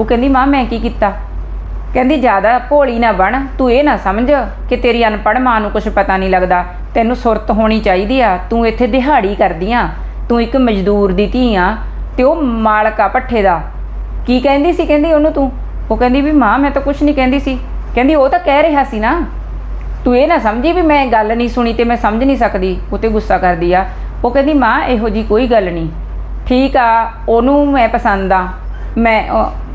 ਉਹ ਕਹਿੰਦੀ, ਮਾਂ, ਮੈਂ ਕੀ ਕੀਤਾ? ਕਹਿੰਦੀ, ਜ਼ਿਆਦਾ ਭੋਲੀ ਨਾ ਬਣ, ਤੂੰ ਇਹ ਨਾ ਸਮਝ ਕਿ ਤੇਰੀ ਅਨਪੜ੍ਹ ਮਾਂ ਨੂੰ ਕੁਝ ਪਤਾ ਨਹੀਂ ਲੱਗਦਾ। ਤੈਨੂੰ ਸੁਰਤ ਹੋਣੀ ਚਾਹੀਦੀ ਆ, ਤੂੰ ਇੱਥੇ ਦਿਹਾੜੀ ਕਰਦੀ ਆ। ਤੂੰ ਇੱਕ ਮਜ਼ਦੂਰ ਦੀ ਧੀ ਆ ਤੇ ਉਹ ਮਾਲਕ ਆ ਪੱਠੇ ਦਾ। ਕੀ ਕਹਿੰਦੀ ਸੀ? ਕਹਿੰਦੀ ਉਹਨੂੰ ਤੂੰ। ਉਹ ਕਹਿੰਦੀ ਵੀ ਮਾਂ, ਮੈਂ ਤਾਂ ਕੁਝ ਨਹੀਂ ਕਹਿੰਦੀ ਸੀ। ਕਹਿੰਦੀ ਉਹ ਤਾਂ ਕਹਿ ਰਿਹਾ ਸੀ ਨਾ। ਤੂੰ ਇਹ ਨਾ ਸਮਝੀ ਵੀ ਮੈਂ ਗੱਲ ਨਹੀਂ ਸੁਣੀ ਤੇ ਮੈਂ ਸਮਝ ਨਹੀਂ ਸਕਦੀ। ਉਹ ਤੇ ਗੁੱਸਾ ਕਰਦੀ ਆ। ਉਹ ਕਹਿੰਦੀ, ਮਾਂ, ਇਹੋ ਜੀ ਕੋਈ ਗੱਲ ਨਹੀਂ। ਠੀਕ ਆ, ਉਹਨੂੰ ਮੈਂ ਪਸੰਦ ਆ। ਮੈਂ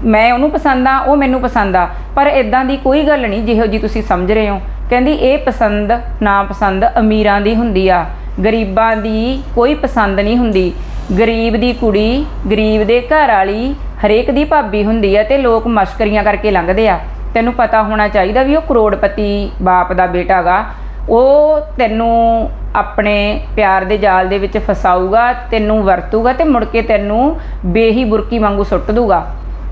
ਮੈਂ ਉਹਨੂੰ ਪਸੰਦ ਆ, ਉਹ ਮੈਨੂੰ ਪਸੰਦ ਆ। ਪਰ ਇਦਾਂ ਦੀ ਕੋਈ ਗੱਲ ਨਹੀਂ ਜਿਹੋ ਜੀ ਤੁਸੀਂ ਸਮਝ ਰਹੇ ਹੋ। ਕਹਿੰਦੀ, ਇਹ ਪਸੰਦ, ਨਾ ਪਸੰਦ ਅਮੀਰਾਂ ਦੀ ਹੁੰਦੀ ਆ। ਗਰੀਬਾਂ ਦੀ ਕੋਈ ਪਸੰਦ ਨਹੀਂ ਹੁੰਦੀ। ਗਰੀਬ ਦੀ ਕੁੜੀ, ਗਰੀਬ ਦੇ ਘਰ ਵਾਲੀ ਹਰੇਕ ਦੀ ਭਾਬੀ ਹੁੰਦੀ ਆ ਤੇ ਲੋਕ ਮਸ਼ਕਰੀਆਂ ਕਰਕੇ ਲੰਘਦੇ ਆ। ਤੈਨੂੰ ਪਤਾ ਹੋਣਾ ਚਾਹੀਦਾ ਵੀ ਉਹ ਕਰੋੜਪਤੀ ਬਾਪ ਦਾ ਬੇਟਾ ਗਾ। ਉਹ ਤੈਨੂੰ ਆਪਣੇ ਪਿਆਰ ਦੇ ਜਾਲ ਦੇ ਵਿੱਚ ਫਸਾਊਗਾ, ਤੈਨੂੰ ਵਰਤੂਗਾ ਤੇ ਮੁੜ ਕੇ ਤੈਨੂੰ ਬੇਹੀ ਬੁਰਕੀ ਵਾਂਗੂ ਸੁੱਟ ਦੂਗਾ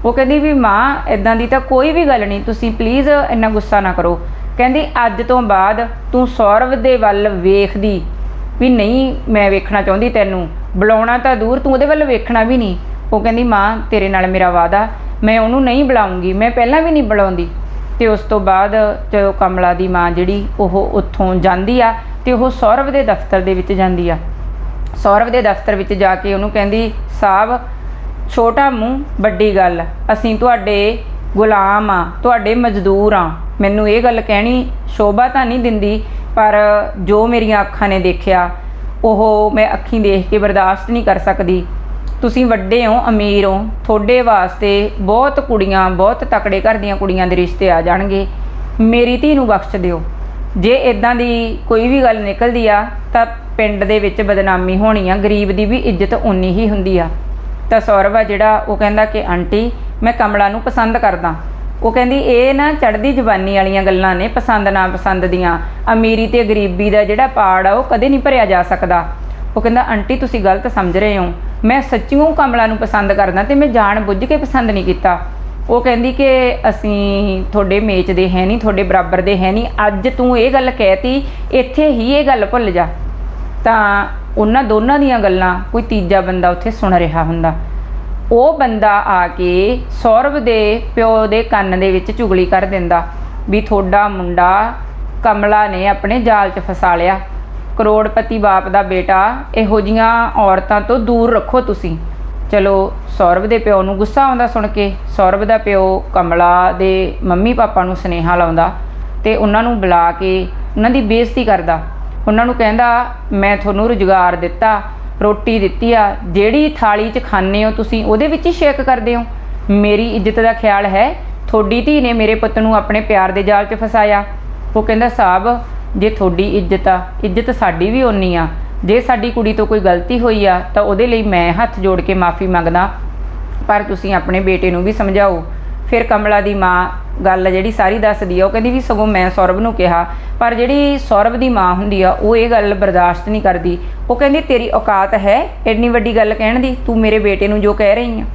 ਉਹ ਕਹਿੰਦੀ ਵੀ ਮਾਂ ਇਦਾਂ ਦੀ ਤਾਂ ਕੋਈ ਵੀ ਗੱਲ ਨਹੀਂ, ਤੁਸੀਂ ਪਲੀਜ਼ ਇੰਨਾ ਗੁੱਸਾ ਨਾ ਕਰੋ। ਕਹਿੰਦੀ, ਅੱਜ ਤੋਂ ਬਾਅਦ ਤੂੰ ਸੌਰਵ ਦੇ ਵੱਲ ਵੇਖਦੀ। ਵੀ ਨਹੀਂ ਮੈਂ ਵੇਖਣਾ ਚਾਹੁੰਦੀ ਤੈਨੂੰ, ਬੁਲਾਉਣਾ ਤਾਂ ਦੂਰ, ਤੂੰ ਉਹਦੇ ਵੱਲ ਵੇਖਣਾ ਵੀ ਨਹੀਂ। ਉਹ ਕਹਿੰਦੀ, ਮਾਂ, ਤੇਰੇ ਨਾਲ ਮੇਰਾ ਵਾਦਾ ਮੈਂ ਉਹਨੂੰ ਨਹੀਂ ਬੁਲਾਉਂਗੀ, ਮੈਂ ਪਹਿਲਾਂ ਵੀ ਨਹੀਂ ਬੁਲਾਉਂਦੀ। ਤੇ ਉਸ ਤੋਂ ਬਾਅਦ ਜਦੋਂ ਕਮਲਾ ਦੀ ਮਾਂ ਜਿਹੜੀ, ਉਹ ਉੱਥੋਂ ਜਾਂਦੀ ਆ ਤੇ ਉਹ ਸੌਰਵ ਦੇ ਦਫ਼ਤਰ ਦੇ ਵਿੱਚ ਜਾਂਦੀ ਆ। ਸੌਰਵ ਦੇ ਦਫ਼ਤਰ ਵਿੱਚ ਜਾ ਕੇ ਉਹਨੂੰ ਕਹਿੰਦੀ ਸਾਹਿਬ ਛੋਟਾ ਮੂੰਹ, ਵੱਡੀ ਗੱਲ, ਅਸੀਂ ਤੁਹਾਡੇ ਗੁਲਾਮ ਆ, ਤੁਹਾਡੇ ਮਜ਼ਦੂਰ ਆ। ਮੈਨੂੰ ਇਹ ਗੱਲ ਕਹਿਣੀ, ਸ਼ੋਭਾ ਤਾਂ ਨਹੀਂ ਦਿੰਦੀ ਪਰ ਜੋ ਮੇਰੀਆਂ ਅੱਖਾਂ ਨੇ ਦੇਖਿਆ, ਉਹ ਮੈਂ ਅੱਖੀਂ ਦੇਖ ਕੇ ਬਰਦਾਸ਼ਤ ਨਹੀਂ ਕਰ ਸਕਦੀ। ਤੁਸੀਂ ਵੱਡੇ ਹੋ, ਅਮੀਰ ਹੋ, ਤੁਹਾਡੇ ਵਾਸਤੇ ਬਹੁਤ ਕੁੜੀਆਂ, ਬਹੁਤ ਤਕੜੇ ਘਰ ਦੀਆਂ ਕੁੜੀਆਂ ਦੇ ਰਿਸ਼ਤੇ ਆ ਜਾਣਗੇ। ਮੇਰੀ ਧੀ ਨੂੰ ਬਖਸ਼ ਦਿਓ। ਜੇ ਇਦਾਂ ਦੀ ਕੋਈ ਵੀ ਗੱਲ ਨਿਕਲਦੀ ਆ, ਤਾਂ ਪਿੰਡ ਦੇ ਵਿੱਚ ਬਦਨਾਮੀ ਹੋਣੀ ਆ, ਗਰੀਬ ਦੀ ਵੀ ਇੱਜ਼ਤ ਉਨੀ ਹੀ ਹੁੰਦੀ ਆ। ਤਾਂ ਸੌਰਵ ਆ ਜਿਹੜਾ, ਉਹ ਕਹਿੰਦਾ ਕਿ ਆਂਟੀ, ਮੈਂ ਕਮਲਾ ਨੂੰ ਪਸੰਦ ਕਰਦਾ। ਉਹ ਕਹਿੰਦੀ, ਇਹ ਨਾ ਚੜ੍ਹਦੀ ਜਵਾਨੀ ਵਾਲੀਆਂ ਗੱਲਾਂ ਨੇ, ਪਸੰਦ ਨਾ ਪਸੰਦ ਦੀਆਂ। ਅਮੀਰੀ ਤੇ ਗਰੀਬੀ ਦਾ ਜਿਹੜਾ ਪਾੜ ਆ, ਉਹ ਕਦੇ ਨਹੀਂ ਭਰਿਆ ਜਾ ਸਕਦਾ। ਉਹ ਕਹਿੰਦਾ, ਆਂਟੀ, ਤੁਸੀਂ ਗਲਤ ਸਮਝ ਰਹੇ ਹੋ। ਮੈਂ ਸੱਚੀਓ ਕਮਲਾ ਨੂੰ ਪਸੰਦ ਕਰਦਾ ਤੇ ਮੈਂ ਜਾਣ ਬੁੱਝ ਕੇ ਪਸੰਦ ਨਹੀਂ ਕੀਤਾ। ਉਹ ਕਹਿੰਦੀ ਕਿ ਅਸੀਂ ਤੁਹਾਡੇ ਮੇਚ ਦੇ ਹੈ ਨਹੀਂ, ਤੁਹਾਡੇ ਬਰਾਬਰ ਦੇ ਹੈ ਨਹੀਂ। ਅੱਜ ਤੂੰ ਇਹ ਗੱਲ ਕਹਿਤੀ, ਇੱਥੇ ਹੀ ਇਹ ਗੱਲ ਭੁੱਲ ਜਾ। ਤਾਂ ਉਹਨਾਂ ਦੋਨਾਂ ਦੀਆਂ ਗੱਲਾਂ, ਕੋਈ ਤੀਜਾ ਬੰਦਾ ਉੱਥੇ ਸੁਣ ਰਿਹਾ ਹੁੰਦਾ। ਉਹ ਬੰਦਾ ਆ ਕੇ ਸੌਰਵ ਦੇ ਪਿਓ ਦੇ ਕੰਨ ਦੇ ਵਿੱਚ ਚੁਗਲੀ ਕਰ ਦਿੰਦਾ ਵੀ ਤੁਹਾਡਾ ਮੁੰਡਾ ਕਮਲਾ ਨੇ ਆਪਣੇ ਜਾਲ 'ਚ ਫਸਾ ਲਿਆ। ਕਰੋੜਪਤੀ ਬਾਪ ਦਾ ਬੇਟਾ, ਇਹੋ ਜੀਆਂ ਔਰਤਾਂ ਤੋਂ ਦੂਰ ਰੱਖੋ ਤੁਸੀਂ। ਚਲੋ, ਸੌਰਵ ਦੇ ਪਿਓ ਨੂੰ ਗੁੱਸਾ ਆਉਂਦਾ ਸੁਣ ਕੇ। ਸੌਰਵ ਦਾ ਪਿਓ ਕਮਲਾ ਦੇ ਮੰਮੀ ਪਾਪਾ ਨੂੰ ਸੁਨੇਹਾ ਲਾਉਂਦਾ ਤੇ ਉਹਨਾਂ ਨੂੰ ਬੁਲਾ ਕੇ ਉਹਨਾਂ ਦੀ ਬੇਇੱਜ਼ਤੀ ਕਰਦਾ। ਉਹਨਾਂ ਨੂੰ ਕਹਿੰਦਾ, ਮੈਂ ਤੁਹਾਨੂੰ ਰੁਜ਼ਗਾਰ ਦਿੱਤਾ ਰੋਟੀ ਦਿੱਤੀ ਆ, ਜਿਹੜੀ ਥਾਲੀ 'ਚ ਖਾਂਦੇ ਹੋ ਤੁਸੀਂ, ਉਹਦੇ ਵਿੱਚ ਹੀ ਸ਼ੇਕ ਕਰਦੇ ਹੋ? ਮੇਰੀ ਇੱਜ਼ਤ ਦਾ ਖਿਆਲ ਹੈ, ਤੁਹਾਡੀ ਧੀ ਨੇ ਮੇਰੇ ਪੁੱਤ ਨੂੰ ਆਪਣੇ ਪਿਆਰ ਦੇ ਜਾਲ 'ਚ ਫਸਾਇਆ। ਉਹ ਕਹਿੰਦਾ ਸਾਹਿਬ ਜੇ ਤੁਹਾਡੀ ਇੱਜ਼ਤ ਆ, ਇੱਜ਼ਤ ਸਾਡੀ ਵੀ ਓਨੀ ਆ। ਜੇ ਸਾਡੀ ਕੁੜੀ ਤੋਂ ਕੋਈ ਗਲਤੀ ਹੋਈ ਆ, ਤਾਂ ਉਹਦੇ ਲਈ ਮੈਂ ਹੱਥ ਜੋੜ ਕੇ ਮਾਫੀ ਮੰਗਦਾ। ਪਰ ਤੁਸੀਂ ਆਪਣੇ ਬੇਟੇ ਨੂੰ ਵੀ ਸਮਝਾਓ। ਫਿਰ ਕਮਲਾ ਦੀ ਮਾਂ ਗੱਲ ਜਿਹੜੀ ਸਾਰੀ ਦੱਸਦੀ ਆ, ਉਹ ਕਹਿੰਦੀ ਵੀ ਸਗੋਂ ਮੈਂ ਸੌਰਵ ਨੂੰ ਕਿਹਾ, ਪਰ ਜਿਹੜੀ ਸੌਰਵ ਦੀ ਮਾਂ ਹੁੰਦੀ ਆ, ਉਹ ਇਹ ਗੱਲ ਬਰਦਾਸ਼ਤ ਨਹੀਂ ਕਰਦੀ। ਉਹ ਕਹਿੰਦੀ, ਤੇਰੀ ਔਕਾਤ ਹੈ ਇੰਨੀ ਵੱਡੀ ਗੱਲ ਕਹਿਣ ਦੀ, ਤੂੰ ਮੇਰੇ ਬੇਟੇ ਨੂੰ ਜੋ ਕਹਿ ਰਹੀ ਆ।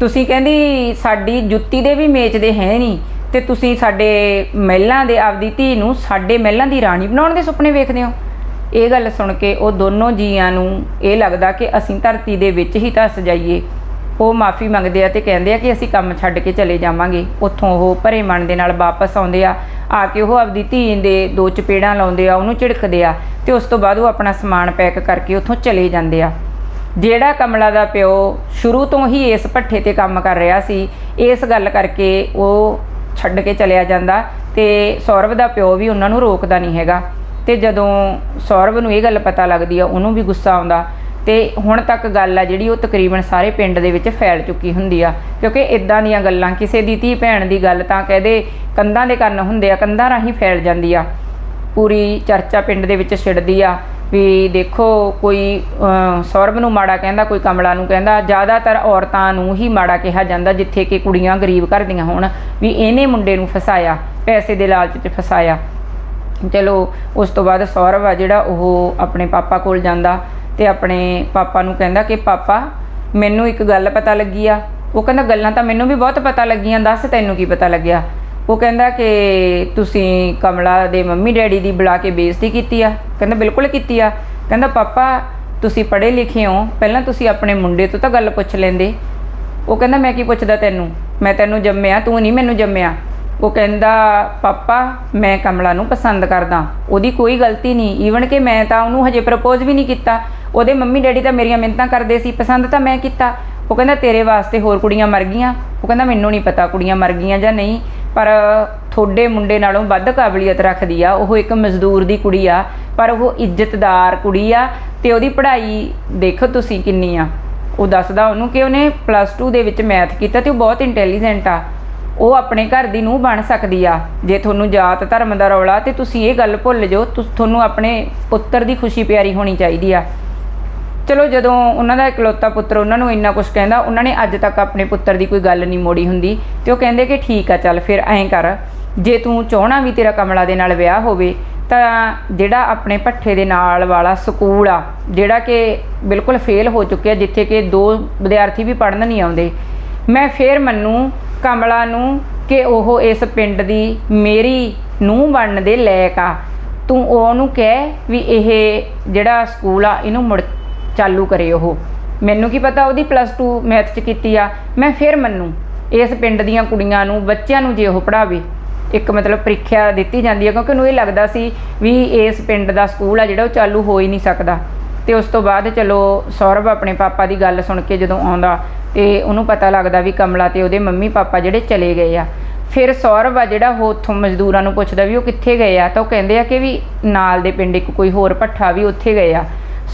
ਤੁਸੀਂ ਕਹਿੰਦੀ, ਸਾਡੀ ਜੁੱਤੀ ਦੇ ਵੀ ਮੇਚਦੇ ਹੈ ਨਹੀਂ, ਤੇ ਤੁਸੀਂ ਸਾਡੇ ਮਹਿਲਾਂ ਦੇ, ਆਪਦੀ ਧੀ ਨੂੰ ਸਾਡੇ ਮਹਿਲਾਂ ਦੀ ਰਾਣੀ ਬਣਾਉਣ ਦੇ ਸੁਪਨੇ ਵੇਖਦੇ ਹੋ? ਇਹ ਗੱਲ ਸੁਣ ਕੇ ਉਹ ਦੋਨੋਂ ਜੀਆਂ ਨੂੰ ਇਹ ਲੱਗਦਾ ਕਿ ਅਸੀਂ ਧਰਤੀ ਦੇ ਵਿੱਚ ਹੀ ਧੱਸ ਜਾਈਏ। ਉਹ ਮਾਫੀ ਮੰਗਦੇ ਆ ਤੇ ਕਹਿੰਦੇ ਆ ਕਿ ਅਸੀਂ ਕੰਮ ਛੱਡ ਕੇ ਚਲੇ ਜਾਵਾਂਗੇ। ਉੱਥੋਂ ਉਹ ਭਰੇ ਮਨ ਦੇ ਨਾਲ ਵਾਪਸ ਆਉਂਦੇ ਆ। ਆ ਕੇ ਉਹ ਆਪਦੀ ਧੀ ਦੇ ਦੋ ਚਪੇੜਾਂ ਲਾਉਂਦੇ ਆ, ਉਹਨੂੰ ਝਿੜਕਦੇ ਆ ਤੇ ਉਸ ਤੋਂ ਬਾਅਦ ਉਹ ਆਪਣਾ ਸਮਾਨ ਪੈਕ ਕਰਕੇ ਉੱਥੋਂ ਚਲੇ ਜਾਂਦੇ ਆ। ਜਿਹੜਾ ਕਮਲਾ ਦਾ ਪਿਓ ਸ਼ੁਰੂ ਤੋਂ ਹੀ ਇਸ ਭੱਠੇ ਤੇ ਕੰਮ ਕਰ ਰਿਹਾ ਸੀ, ਇਸ ਗੱਲ ਕਰਕੇ ਉਹ ਛੱਡ ਕੇ ਚਲਿਆ ਜਾਂਦਾ ਤੇ ਸੌਰਵ ਦਾ ਪਿਓ ਵੀ ਉਹਨਾਂ ਨੂੰ ਰੋਕਦਾ ਨਹੀਂ ਹੈਗਾ। ਤੇ ਜਦੋਂ ਸੌਰਵ ਨੂੰ ਇਹ ਗੱਲ ਪਤਾ ਲੱਗਦੀ ਆ, ਉਹਨੂੰ ਵੀ ਗੁੱਸਾ ਆਉਂਦਾ। ਤੇ ਹੁਣ ਤੱਕ ਗੱਲ ਆ ਜਿਹੜੀ ਉਹ ਤਕਰੀਬਨ ਸਾਰੇ ਪਿੰਡ ਦੇ ਵਿੱਚ ਫੈਲ ਚੁੱਕੀ ਹੁੰਦੀ ਆ। ਕਿਉਂਕਿ ਇਦਾਂ ਦੀਆਂ ਗੱਲਾਂ ਕਿਸੇ ਦੀ ਧੀ ਭੈਣ ਦੀ ਗੱਲ ਤਾਂ ਕਹਦੇ ਕੰਧਾਂ ਦੇ ਕੰਨ ਹੁੰਦੇ ਆ, ਕੰਧਾਂ ਰਾਹੀਂ ਫੈਲ ਜਾਂਦੀ ਆ। ਪੂਰੀ ਚਰਚਾ ਪਿੰਡ ਦੇ ਵਿੱਚ ਛਿੜਦੀ ਆ ਵੀ ਦੇਖੋ ਕੋਈ ਸੌਰਭ ਨੂੰ ਮਾੜਾ ਕਹਿੰਦਾ, ਕੋਈ ਕਮਲਾ ਨੂੰ ਕਹਿੰਦਾ, ਜ਼ਿਆਦਾਤਰ ਔਰਤਾਂ ਨੂੰ ਹੀ ਮਾੜਾ ਕਿਹਾ ਜਾਂਦਾ ਜਿੱਥੇ ਕਿ ਕੁੜੀਆਂ ਗਰੀਬ ਘਰ ਦੀਆਂ ਹੋਣ, ਵੀ ਇਹਨੇ ਮੁੰਡੇ ਨੂੰ ਫਸਾਇਆ, ਪੈਸੇ ਦੇ ਲਾਲਚ 'ਚ ਫਸਾਇਆ। ਚਲੋ, ਉਸ ਤੋਂ ਬਾਅਦ ਸੌਰਵ ਆ ਜਿਹੜਾ ਉਹ ਆਪਣੇ ਪਾਪਾ ਕੋਲ ਜਾਂਦਾ। ਤੇ ਆਪਣੇ ਪਾਪਾ ਨੂੰ ਕਹਿੰਦਾ ਕਿ, ਪਾਪਾ, ਮੈਨੂੰ ਇੱਕ ਗੱਲ ਪਤਾ ਲੱਗੀ ਆ। ਉਹ ਕਹਿੰਦਾ, ਗੱਲਾਂ ਤਾਂ ਮੈਨੂੰ ਵੀ ਬਹੁਤ ਪਤਾ ਲੱਗੀਆਂ, ਦੱਸ ਤੈਨੂੰ ਕੀ ਪਤਾ ਲੱਗਿਆ? ਉਹ ਕਹਿੰਦਾ ਕਿ, ਤੁਸੀਂ ਕਮਲਾ ਦੇ ਮੰਮੀ ਡੈਡੀ ਦੀ ਬੁਲਾ ਕੇ ਬੇਇੱਜ਼ਤੀ ਕੀਤੀ ਆ? ਕਹਿੰਦਾ, ਬਿਲਕੁਲ ਕੀਤੀ ਆ। ਕਹਿੰਦਾ, ਪਾਪਾ, ਤੁਸੀਂ ਪੜ੍ਹੇ ਲਿਖੇ ਹੋ, ਪਹਿਲਾਂ ਤੁਸੀਂ ਆਪਣੇ ਮੁੰਡੇ ਤੋਂ ਤਾਂ ਗੱਲ ਪੁੱਛ ਲੈਂਦੇ। ਉਹ ਕਹਿੰਦਾ, ਮੈਂ ਕੀ ਪੁੱਛਦਾ ਤੈਨੂੰ? ਮੈਂ ਤੈਨੂੰ ਜੰਮਿਆ, ਤੂੰ ਨਹੀਂ ਮੈਨੂੰ ਜੰਮਿਆ। ਉਹ ਕਹਿੰਦਾ, ਪਾਪਾ, ਮੈਂ ਕਮਲਾ ਨੂੰ ਪਸੰਦ ਕਰਦਾ। ਉਹਦੀ ਕੋਈ ਗਲਤੀ ਨਹੀਂ। ਈਵਨ ਕਿ ਮੈਂ ਤਾਂ ਉਹਨੂੰ ਹਜੇ ਪ੍ਰਪੋਜ਼ ਵੀ ਨਹੀਂ ਕੀਤਾ। ਉਹਦੇ ਮੰਮੀ ਡੈਡੀ ਤਾਂ ਮੇਰੀਆਂ ਮਿੰਨਤਾਂ ਕਰਦੇ ਸੀ। ਪਸੰਦ ਤਾਂ ਮੈਂ ਕੀਤਾ। ਉਹ ਕਹਿੰਦਾ, ਤੇਰੇ ਵਾਸਤੇ ਹੋਰ ਕੁੜੀਆਂ ਮਰ ਗਈਆਂ। ਉਹ ਕਹਿੰਦਾ, ਮੈਨੂੰ ਨਹੀਂ ਪਤਾ ਕੁੜੀਆਂ ਮਰ ਗਈਆਂ ਜਾਂ ਨਹੀਂ। ਪਰ ਤੁਹਾਡੇ ਮੁੰਡੇ ਨਾਲੋਂ ਵੱਧ ਕਾਬਲੀਅਤ ਰੱਖਦੀ ਆ। ਉਹ ਇੱਕ ਮਜ਼ਦੂਰ ਦੀ ਕੁੜੀ ਆ। ਪਰ ਉਹ ਇੱਜ਼ਤਦਾਰ ਕੁੜੀ ਆ ਤੇ ਉਹਦੀ ਪੜ੍ਹਾਈ ਦੇਖੋ ਤੁਸੀਂ ਕਿੰਨੀ ਆ। ਉਹ ਦੱਸਦਾ ਉਹਨੂੰ ਕਿ ਉਹਨੇ ਪਲੱਸ 2 ਦੇ ਵਿੱਚ ਮੈਥ ਕੀਤਾ ਤੇ ਉਹ ਬਹੁਤ ਇੰਟੈਲੀਜੈਂਟ ਆ। ਉਹ ਆਪਣੇ ਘਰ ਦੀ ਨੂੰ ਬਣ ਸਕਦੀ ਆ। ਜੇ ਤੁਹਾਨੂੰ ਜਾਤ ਧਰਮ ਦਾ ਰੌਲਾ ਤੇ ਤੁਸੀਂ ਇਹ ਗੱਲ ਭੁੱਲ ਜਾਓ ਤੁਹਾਨੂੰ ਆਪਣੇ ਪੁੱਤਰ ਦੀ ਖੁਸ਼ੀ ਪਿਆਰੀ ਹੋਣੀ ਚਾਹੀਦੀ ਆ। ਚਲੋ ਜਦੋਂ ਉਹਨਾਂ ਦਾ ਇਕਲੌਤਾ ਪੁੱਤਰ ਉਹਨਾਂ ਨੂੰ ਇੰਨਾ ਕੁਝ ਕਹਿੰਦਾ, ਉਹਨਾਂ ਨੇ ਅੱਜ ਤੱਕ ਆਪਣੇ ਪੁੱਤਰ ਦੀ ਕੋਈ ਗੱਲ ਨਹੀਂ ਮੋੜੀ ਹੁੰਦੀ ਤੇ ਉਹ ਕਹਿੰਦੇ ਕਿ ਠੀਕ ਆ, ਚੱਲ ਫਿਰ ਐਂ ਕਰ। ਜੇ ਤੂੰ ਚਾਹਣਾ ਵੀ ਤੇਰਾ ਕਮਲਾ ਦੇ ਨਾਲ ਵਿਆਹ ਹੋਵੇ, ਤਾਂ ਜਿਹੜਾ ਆਪਣੇ ਪੱਠੇ ਦੇ ਨਾਲ ਵਾਲਾ ਸਕੂਲ ਆ, ਜਿਹੜਾ ਕਿ ਬਿਲਕੁਲ ਫੇਲ ਹੋ ਚੁੱਕਿਆ, ਜਿੱਥੇ ਕਿ ਦੋ ਵਿਦਿਆਰਥੀ ਵੀ ਪੜ੍ਹਨ ਨਹੀਂ ਆਉਂਦੇ, ਮੈਂ ਫੇਰ ਮੰਨੂ ਕਮਲਾ ਨੂੰ ਕਿ ਉਹ ਇਸ ਪਿੰਡ ਦੀ ਮੇਰੀ ਨੂੰਹ ਬਣਨ ਦੇ ਲਾਇਕ ਆ। ਤੂੰ ਉਹਨੂੰ ਕਹਿ ਵੀ ਇਹ ਜਿਹੜਾ ਸਕੂਲ ਆ, ਇਹਨੂੰ ਮੁੜ ਚਾਲੂ ਕਰੇ ਉਹ। ਮੈਨੂੰ ਕੀ ਪਤਾ ਉਹਦੀ ਪਲੱਸ 2 ਮੈਥ ਚ ਕੀਤੀ ਆ। ਮੈਂ ਫਿਰ ਮੰਨੂ, ਇਸ ਪਿੰਡ ਦੀਆਂ ਕੁੜੀਆਂ ਨੂੰ, ਬੱਚਿਆਂ ਨੂੰ ਜੇ ਉਹ ਪੜਾਵੇ ਇੱਕ ਮਤਲਬ ਪ੍ਰੀਖਿਆ ਦਿੱਤੀ ਜਾਂਦੀ ਹੈ ਕਿਉਂਕਿ ਉਹਨੂੰ ਇਹ ਲੱਗਦਾ ਸੀ ਵੀ ਇਸ ਪਿੰਡ ਦਾ ਸਕੂਲ ਆ ਜਿਹੜਾ ਉਹ ਚਾਲੂ ਹੋ ਹੀ ਨਹੀਂ ਸਕਦਾ। ਤੇ ਉਸ ਤੋਂ ਬਾਅਦ ਚਲੋ ਸੌਰਵ ਆਪਣੇ ਪਾਪਾ ਦੀ ਗੱਲ ਸੁਣ ਕੇ ਜਦੋਂ ਆਉਂਦਾ ਤੇ ਉਹਨੂੰ ਪਤਾ ਲੱਗਦਾ ਵੀ ਕਮਲਾ ਤੇ ਉਹਦੇ ਮੰਮੀ ਪਾਪਾ ਜਿਹੜੇ ਚਲੇ ਗਏ ਆ। ਫਿਰ ਸੌਰਵ ਆ ਜਿਹੜਾ ਉਹ ਉੱਥੋਂ ਮਜ਼ਦੂਰਾਂ ਨੂੰ ਪੁੱਛਦਾ ਵੀ ਉਹ ਕਿੱਥੇ ਗਏ ਆ? ਤਾਂ ਉਹ ਕਹਿੰਦੇ ਆ ਕਿ ਵੀ ਨਾਲ ਦੇ ਪਿੰਡ ਇੱਕ ਕੋਈ ਹੋਰ ਭੱਠਾ ਵੀ ਉੱਥੇ ਗਏ ਆ।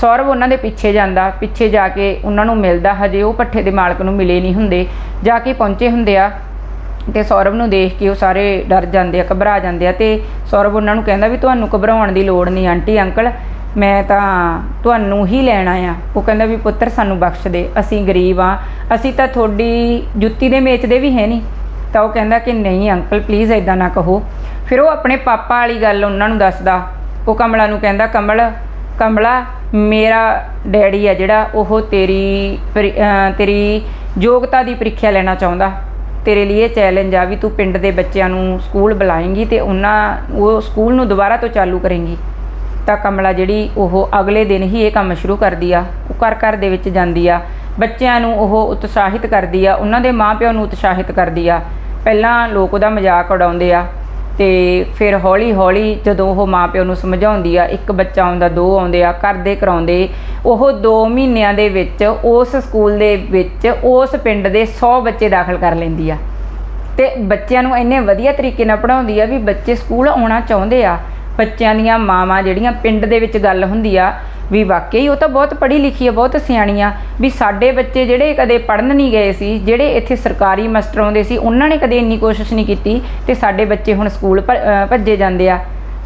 ਸੌਰਵ ਉਹਨਾਂ ਦੇ ਪਿੱਛੇ ਜਾਂਦਾ, ਪਿੱਛੇ ਜਾ ਕੇ ਉਹਨਾਂ ਨੂੰ ਮਿਲਦਾ, ਹਜੇ ਉਹ ਭੱਠੇ ਦੇ ਮਾਲਕ ਨੂੰ ਮਿਲੇ ਨਹੀਂ ਹੁੰਦੇ, ਜਾ ਕੇ ਪਹੁੰਚੇ ਹੁੰਦੇ ਆ ਤੇ ਸੌਰਵ ਨੂੰ ਦੇਖ ਕੇ ਉਹ ਸਾਰੇ ਡਰ ਜਾਂਦੇ ਆ, ਘਬਰਾ ਜਾਂਦੇ ਆ ਤੇ ਸੌਰਵ ਉਹਨਾਂ ਨੂੰ ਕਹਿੰਦਾ ਵੀ ਤੁਹਾਨੂੰ ਘਬਰਾਉਣ ਦੀ ਲੋੜ ਨਹੀਂ ਆਂਟੀ, ਅੰਕਲ। ਮੈਂ ਤਾਂ ਤੁਹਾਨੂੰ ਹੀ ਲੈਣਾ ਆ। ਉਹ ਕਹਿੰਦਾ ਵੀ ਪੁੱਤਰ ਸਾਨੂੰ ਬਖਸ਼ ਦੇ, ਅਸੀਂ ਗਰੀਬ ਆ। ਅਸੀਂ ਤਾਂ ਤੁਹਾਡੀ ਜੁੱਤੀ ਦੇ ਮੇਚਦੇ ਵੀ ਹੈ ਨਹੀਂ ਤਾਂ ਉਹ ਕਹਿੰਦਾ ਕਿ ਨਹੀਂ ਅੰਕਲ ਪਲੀਜ਼ ਐਦਾਂ ਨਾ ਕਹੋ। ਫਿਰ ਉਹ ਆਪਣੇ ਪਾਪਾ ਵਾਲੀ ਗੱਲ ਉਹਨਾਂ ਨੂੰ ਦੱਸਦਾ। ਉਹ ਕਮਲਾ ਨੂੰ ਕਹਿੰਦਾ, ਕਮਲ, ਕਮਲਾ, ਮੇਰਾ ਡੈਡੀ ਆ ਜਿਹੜਾ, ਉਹ ਤੇਰੀ ਤੇਰੀ ਯੋਗਤਾ ਦੀ ਪ੍ਰੀਖਿਆ ਲੈਣਾ ਚਾਹੁੰਦਾ। ਤੇਰੇ ਲਈ ਇਹ ਚੈਲੰਜ ਆ ਵੀ ਤੂੰ ਪਿੰਡ ਦੇ ਬੱਚਿਆਂ ਨੂੰ ਸਕੂਲ ਬੁਲਾਏਂਗੀ ਤੇ ਉਹਨਾਂ, ਉਹ ਸਕੂਲ ਨੂੰ ਦੁਬਾਰਾ ਤੋਂ ਚਾਲੂ ਕਰੇਂਗੀ। ਤਾਂ ਕਮਲਾ ਜਿਹੜੀ ਉਹ ਅਗਲੇ ਦਿਨ ਹੀ ਇਹ ਕੰਮ ਸ਼ੁਰੂ ਕਰਦੀ ਆ, ਉਹ ਘਰ ਘਰ ਦੇ ਵਿੱਚ ਜਾਂਦੀ ਆ, ਬੱਚਿਆਂ ਨੂੰ ਉਹ ਉਤਸ਼ਾਹਿਤ ਕਰਦੀ ਆ, ਉਹਨਾਂ ਦੇ ਮਾਪਿਆਂ ਨੂੰ ਉਤਸ਼ਾਹਿਤ ਕਰਦੀ ਆ। ਪਹਿਲਾਂ ਲੋਕ ਉਹਦਾ ਮਜ਼ਾਕ ਉਡਾਉਂਦੇ ਆ ਤੇ ਫਿਰ ਹੌਲੀ ਹੌਲੀ ਜਦੋਂ ਉਹ ਮਾਪਿਆਂ ਨੂੰ ਸਮਝਾਉਂਦੀ ਆ, ਇੱਕ ਬੱਚਾ ਆਉਂਦਾ, ਦੋ ਆਉਂਦੇ ਆ ਕਰਦੇ ਕਰਾਉਂਦੇ, ਉਹ 2 ਮਹੀਨਿਆਂ ਦੇ ਵਿੱਚ ਉਸ ਸਕੂਲ ਦੇ ਵਿੱਚ ਉਸ ਪਿੰਡ ਦੇ 100 ਬੱਚੇ ਦਾਖਲ ਕਰ ਲੈਂਦੀ ਆ। ਤੇ ਬੱਚਿਆਂ ਨੂੰ ਇੰਨੇ ਵਧੀਆ ਤਰੀਕੇ ਨਾਲ ਪੜਾਉਂਦੀ ਆ ਵੀ ਬੱਚੇ ਸਕੂਲ ਆਉਣਾ ਚਾਹੁੰਦੇ ਆ ਬੱਚਿਆਂ ਦੀਆਂ ਮਾਵਾਂ ਜਿਹੜੀਆਂ ਪਿੰਡ ਦੇ ਵਿੱਚ ਗੱਲ ਹੁੰਦੀ ਆ, ਵੀ ਵਾਕਈ ਉਹ ਤਾਂ ਬਹੁਤ ਪੜ੍ਹੀ ਲਿਖੀ ਆ, ਬਹੁਤ ਸਿਆਣੀ ਆ, ਵੀ ਸਾਡੇ ਬੱਚੇ ਜਿਹੜੇ ਕਦੇ ਪੜਨ ਨਹੀਂ ਗਏ ਸੀ, ਜਿਹੜੇ ਇੱਥੇ ਸਰਕਾਰੀ ਮਾਸਟਰ ਆਉਂਦੇ ਸੀ, ਉਹਨਾਂ ਨੇ ਕਦੇ ਇੰਨੀ ਕੋਸ਼ਿਸ਼ ਨਹੀਂ ਕੀਤੀ ਤੇ ਸਾਡੇ ਬੱਚੇ ਹੁਣ ਸਕੂਲ ਭ- ਭੱਜੇ ਜਾਂਦੇ ਆ।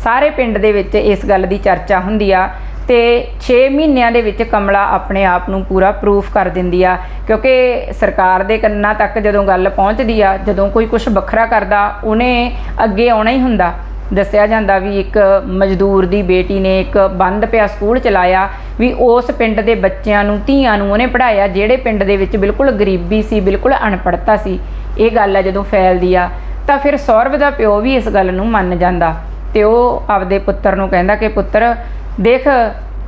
ਸਾਰੇ ਪਿੰਡ ਦੇ ਵਿੱਚ ਇਸ ਗੱਲ ਦੀ ਚਰਚਾ ਹੁੰਦੀ ਆ ਤੇ 6 ਮਹੀਨਿਆਂ ਦੇ ਵਿੱਚ ਕਮਲਾ ਆਪਣੇ ਆਪ ਨੂੰ ਪੂਰਾ ਪ੍ਰੂਫ ਕਰ ਦਿੰਦੀ ਆ, ਕਿਉਂਕਿ ਸਰਕਾਰ ਦੇ ਕੰਨਾਂ ਤੱਕ ਜਦੋਂ ਗੱਲ ਪਹੁੰਚਦੀ ਆ, ਜਦੋਂ ਕੋਈ ਕੁਝ ਵੱਖਰਾ ਕਰਦਾ, ਉਹਨੇ ਅੱਗੇ ਆਉਣਾ ਹੀ ਹੁੰਦਾ। ਦੱਸਿਆ ਜਾਂਦਾ ਵੀ ਇੱਕ ਮਜ਼ਦੂਰ ਦੀ ਬੇਟੀ ਨੇ ਇੱਕ ਬੰਦ ਪਿਆ ਸਕੂਲ ਚਲਾਇਆ, ਵੀ ਉਸ ਪਿੰਡ ਦੇ ਬੱਚਿਆਂ ਨੂੰ, ਧੀਆਂ ਨੂੰ ਉਹਨੇ ਪੜਾਇਆ ਜਿਹੜੇ ਪਿੰਡ ਦੇ ਵਿੱਚ ਬਿਲਕੁਲ ਗਰੀਬੀ ਸੀ, ਬਿਲਕੁਲ ਅਨਪੜ੍ਹਤਾ ਸੀ, ਇਹ ਗੱਲ ਆ ਜਦੋਂ ਫੈਲਦੀ ਆ, ਤਾਂ ਫਿਰ ਸੌਰਵ ਦਾ ਪਿਓ ਵੀ ਇਸ ਗੱਲ ਨੂੰ ਮੰਨ ਜਾਂਦਾ ਤੇ ਉਹ ਆਪਦੇ ਪੁੱਤਰ ਨੂੰ ਕਹਿੰਦਾ ਕਿ ਪੁੱਤਰ, ਦੇਖ,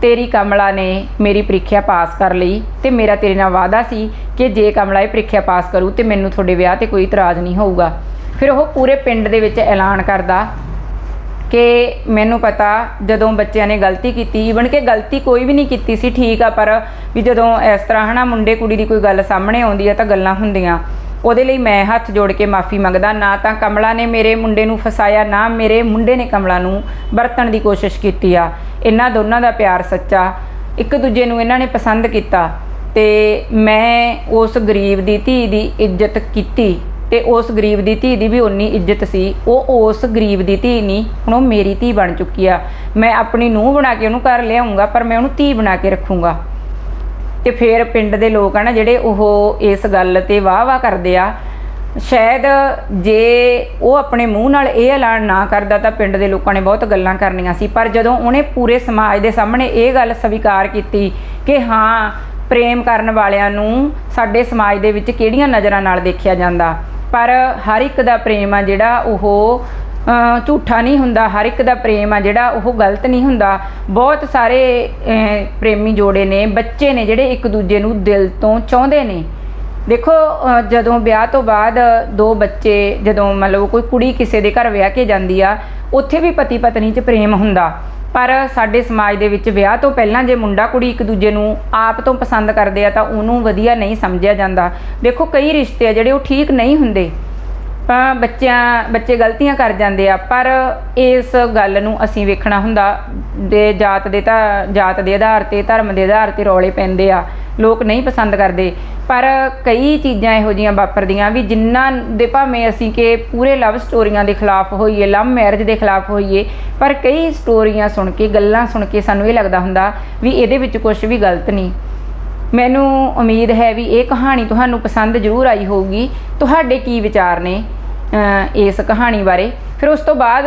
ਤੇਰੀ ਕਮਲਾ ਨੇ ਮੇਰੀ ਪ੍ਰੀਖਿਆ ਪਾਸ ਕਰ ਲਈ ਤੇ ਮੇਰਾ ਤੇਰੇ ਨਾਲ ਵਾਅਦਾ ਸੀ ਕਿ ਜੇ ਕਮਲਾ ਇਹ ਪ੍ਰੀਖਿਆ ਪਾਸ ਕਰੂ ਤੇ ਮੈਨੂੰ ਤੁਹਾਡੇ ਵਿਆਹ ਤੇ ਕੋਈ ਇਤਰਾਜ਼ ਨਹੀਂ ਹੋਊਗਾ। ਫਿਰ ਉਹ ਪੂਰੇ ਪਿੰਡ ਦੇ ਵਿੱਚ ਐਲਾਨ ਕਰਦਾ ਕਿ ਮੈਨੂੰ ਪਤਾ ਜਦੋਂ ਬੱਚਿਆਂ ਨੇ ਗਲਤੀ ਕੀਤੀ ਈਵਨ ਕਿ ਗਲਤੀ ਕੋਈ ਵੀ ਨਹੀਂ ਕੀਤੀ ਸੀ, ਠੀਕ ਆ, ਪਰ ਵੀ ਜਦੋਂ ਇਸ ਤਰ੍ਹਾਂ ਹਨਾ ਮੁੰਡੇ ਕੁੜੀ ਦੀ ਕੋਈ ਗੱਲ ਸਾਹਮਣੇ ਆਉਂਦੀ ਆ ਤਾਂ ਗੱਲਾਂ ਹੁੰਦੀਆਂ। ਉਹਦੇ ਲਈ ਮੈਂ ਹੱਥ ਜੋੜ ਕੇ ਮਾਫੀ ਮੰਗਦਾ, ਨਾ ਤਾਂ ਕਮਲਾ ਨੇ ਮੇਰੇ ਮੁੰਡੇ ਨੂੰ ਫਸਾਇਆ, ਨਾ ਮੇਰੇ ਮੁੰਡੇ ਨੇ ਕਮਲਾ ਨੂੰ ਵਰਤਣ ਦੀ ਕੋਸ਼ਿਸ਼ ਕੀਤੀ ਆ। ਇਹਨਾਂ ਦੋਨਾਂ ਦਾ ਪਿਆਰ ਸੱਚਾ। ਇੱਕ ਦੂਜੇ ਨੂੰ ਇਹਨਾਂ ਨੇ ਪਸੰਦ ਕੀਤਾ ਤੇ ਮੈਂ ਉਸ ਗਰੀਬ ਦੀ ਧੀ ਦੀ ਇੱਜ਼ਤ ਕੀਤੀ। ਤੇ ਉਸ ਗਰੀਬ ਦੀ ਧੀ ਦੀ ਵੀ ਉਨੀ ਇੱਜ਼ਤ ਸੀ। ਉਹ ਉਸ ਗਰੀਬ ਦੀ ਧੀ ਨਹੀਂ ਹੁਣ ਉਹ ਮੇਰੀ ਧੀ ਬਣ ਚੁੱਕੀ ਆ। ਮੈਂ ਆਪਣੀ ਨੂੰਹ ਬਣਾ ਕੇ ਉਹਨੂੰ ਘਰ ਲਿਆਉਂਗਾ ਪਰ ਮੈਂ ਉਹਨੂੰ ਧੀ ਬਣਾ ਕੇ ਰੱਖੂੰਗਾ। ਤੇ ਫਿਰ ਪਿੰਡ ਦੇ ਲੋਕ ਆ ਨਾ, ਜਿਹੜੇ ਉਹ ਇਸ ਗੱਲ ਤੇ ਵਾਹ-ਵਾਹ ਕਰਦੇ ਆ। ਸ਼ਾਇਦ ਜੇ ਉਹ ਆਪਣੇ ਮੂੰਹ ਨਾਲ ਇਹ ਐਲਾਨ ਨਾ ਕਰਦਾ ਤਾਂ ਪਿੰਡ ਦੇ ਲੋਕਾਂ ਨੇ ਬਹੁਤ ਗੱਲਾਂ ਕਰਨੀਆਂ ਸੀ। ਪਰ ਜਦੋਂ ਉਹਨੇ ਪੂਰੇ ਸਮਾਜ ਦੇ ਸਾਹਮਣੇ ਇਹ ਗੱਲ ਸਵੀਕਾਰ ਕੀਤੀ ਕਿ ਹਾਂ, ਪ੍ਰੇਮ ਕਰਨ ਵਾਲਿਆਂ ਨੂੰ ਸਾਡੇ ਸਮਾਜ ਦੇ ਵਿੱਚ ਕਿਹੜੀਆਂ ਨਜ਼ਰਾਂ ਨਾਲ ਦੇਖਿਆ ਜਾਂਦਾ ਪਰ ਹਰ ਇੱਕ ਦਾ ਪ੍ਰੇਮ ਆ ਜਿਹੜਾ ਉਹ ਝੂਠਾ ਨਹੀਂ ਹੁੰਦਾ। ਹਰ ਇੱਕ ਦਾ ਪ੍ਰੇਮ ਆ ਜਿਹੜਾ ਉਹ ਗਲਤ ਨਹੀਂ ਹੁੰਦਾ। ਬਹੁਤ ਸਾਰੇ ਪ੍ਰੇਮੀ ਜੋੜੇ ਨੇ, ਬੱਚੇ ਨੇ ਜਿਹੜੇ ਇੱਕ ਦੂਜੇ ਨੂੰ ਦਿਲ ਤੋਂ ਚਾਹੁੰਦੇ ਨੇ। ਦੇਖੋ ਜਦੋਂ ਵਿਆਹ ਤੋਂ ਬਾਅਦ ਦੋ ਬੱਚੇ, ਜਦੋਂ ਮਤਲਬ ਕੋਈ ਕੁੜੀ ਕਿਸੇ ਦੇ ਘਰ ਵਿਆਹ ਕੇ ਜਾਂਦੀ ਆ, ਉੱਥੇ ਵੀ ਪਤੀ ਪਤਨੀ 'ਚ ਪ੍ਰੇਮ ਹੁੰਦਾ। ਪਰ ਸਾਡੇ ਸਮਾਜ ਦੇ ਵਿੱਚ ਵਿਆਹ ਤੋਂ ਪਹਿਲਾਂ ਜੇ ਮੁੰਡਾ ਕੁੜੀ ਇੱਕ ਦੂਜੇ ਨੂੰ ਆਪ ਤੋਂ ਪਸੰਦ ਕਰਦੇ ਆ ਤਾਂ ਉਹਨੂੰ ਵਧੀਆ ਨਹੀਂ ਸਮਝਿਆ ਜਾਂਦਾ। ਦੇਖੋ ਕਈ ਰਿਸ਼ਤੇ ਆ ਜਿਹੜੇ ਉਹ ਠੀਕ ਨਹੀਂ ਹੁੰਦੇ। ਬੱਚਿਆਂ, ਬੱਚੇ ਗਲਤੀਆਂ ਕਰ ਜਾਂਦੇ ਆ, ਪਰ ਇਸ ਗੱਲ ਨੂੰ ਅਸੀਂ ਵੇਖਣਾ ਹੁੰਦਾ। ਦੇ ਜਾਤ ਦੇ ਤਾਂ, ਜਾਤ ਦੇ ਆਧਾਰ ਤੇ, ਧਰਮ ਦੇ ਆਧਾਰ ਤੇ ਰੌਲੇ ਪੈਂਦੇ ਆ। ਲੋਕ ਨਹੀਂ ਪਸੰਦ ਕਰਦੇ। ਪਰ ਕਈ ਚੀਜ਼ਾਂ ਇਹੋ ਜੀਆਂ ਵਾਪਰਦੀਆਂ ਵੀ ਜਿਨ੍ਹਾਂ ਦੇ ਭਾਵੇਂ ਅਸੀਂ ਕਿ ਪੂਰੇ ਲਵ ਸਟੋਰੀਆਂ ਦੇ ਖਿਲਾਫ ਹੋਈਏ, ਲਵ ਮੈਰਿਜ ਦੇ ਖਿਲਾਫ ਹੋਈਏ, ਪਰ ਕਈ ਸਟੋਰੀਆਂ ਸੁਣ ਕੇ, ਗੱਲਾਂ ਸੁਣ ਕੇ ਸਾਨੂੰ ਇਹ ਲੱਗਦਾ ਹੁੰਦਾ ਵੀ ਇਹਦੇ ਵਿੱਚ ਕੁਝ ਵੀ ਗਲਤ ਨਹੀਂ। ਮੈਨੂੰ ਉਮੀਦ ਹੈ ਵੀ ਇਹ ਕਹਾਣੀ ਤੁਹਾਨੂੰ ਪਸੰਦ ਜ਼ਰੂਰ ਆਈ ਹੋਊਗੀ। ਤੁਹਾਡੇ ਕੀ ਵਿਚਾਰ ਨੇ ਇਸ ਕਹਾਣੀ ਬਾਰੇ? ਫਿਰ ਉਸ ਤੋਂ ਬਾਅਦ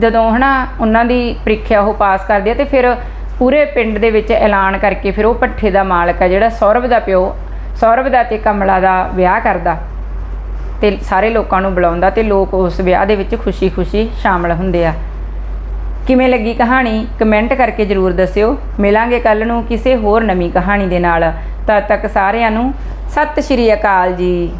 ਜਦੋਂ ਹਨਾ ਉਹਨਾਂ ਦੀ ਪ੍ਰੀਖਿਆ ਉਹ ਪਾਸ ਕਰਦੇ ਆ ਤੇ ਫਿਰ ਪੂਰੇ ਪਿੰਡ ਦੇ ਵਿੱਚ ਐਲਾਨ ਕਰਕੇ ਫਿਰ ਉਹ ਪੱਠੇ ਦਾ ਮਾਲਕ ਆ ਜਿਹੜਾ ਸੌਰਵ ਦਾ ਪਿਓ ਸੌਰਵ ਦਾ ਤੇ ਕਮਲਾ ਦਾ ਵਿਆਹ ਕਰਦਾ ਤੇ ਸਾਰੇ ਲੋਕਾਂ ਨੂੰ ਬੁਲਾਉਂਦਾ ਤੇ ਲੋਕ ਉਸ ਵਿਆਹ ਦੇ ਵਿੱਚ ਖੁਸ਼ੀ-ਖੁਸ਼ੀ ਸ਼ਾਮਲ ਹੁੰਦੇ ਆ। ਕਿਵੇਂ ਲੱਗੀ ਕਹਾਣੀ? ਕਮੈਂਟ ਕਰਕੇ ਜਰੂਰ ਦੱਸਿਓ। ਮਿਲਾਂਗੇ ਕੱਲ ਨੂੰ ਕਿਸੇ ਹੋਰ ਨਵੀਂ ਕਹਾਣੀ ਦੇ ਨਾਲ। ਤਦ ਤੱਕ ਸਾਰਿਆਂ ਨੂੰ ਸਤਿ ਸ਼੍ਰੀ ਅਕਾਲ ਜੀ।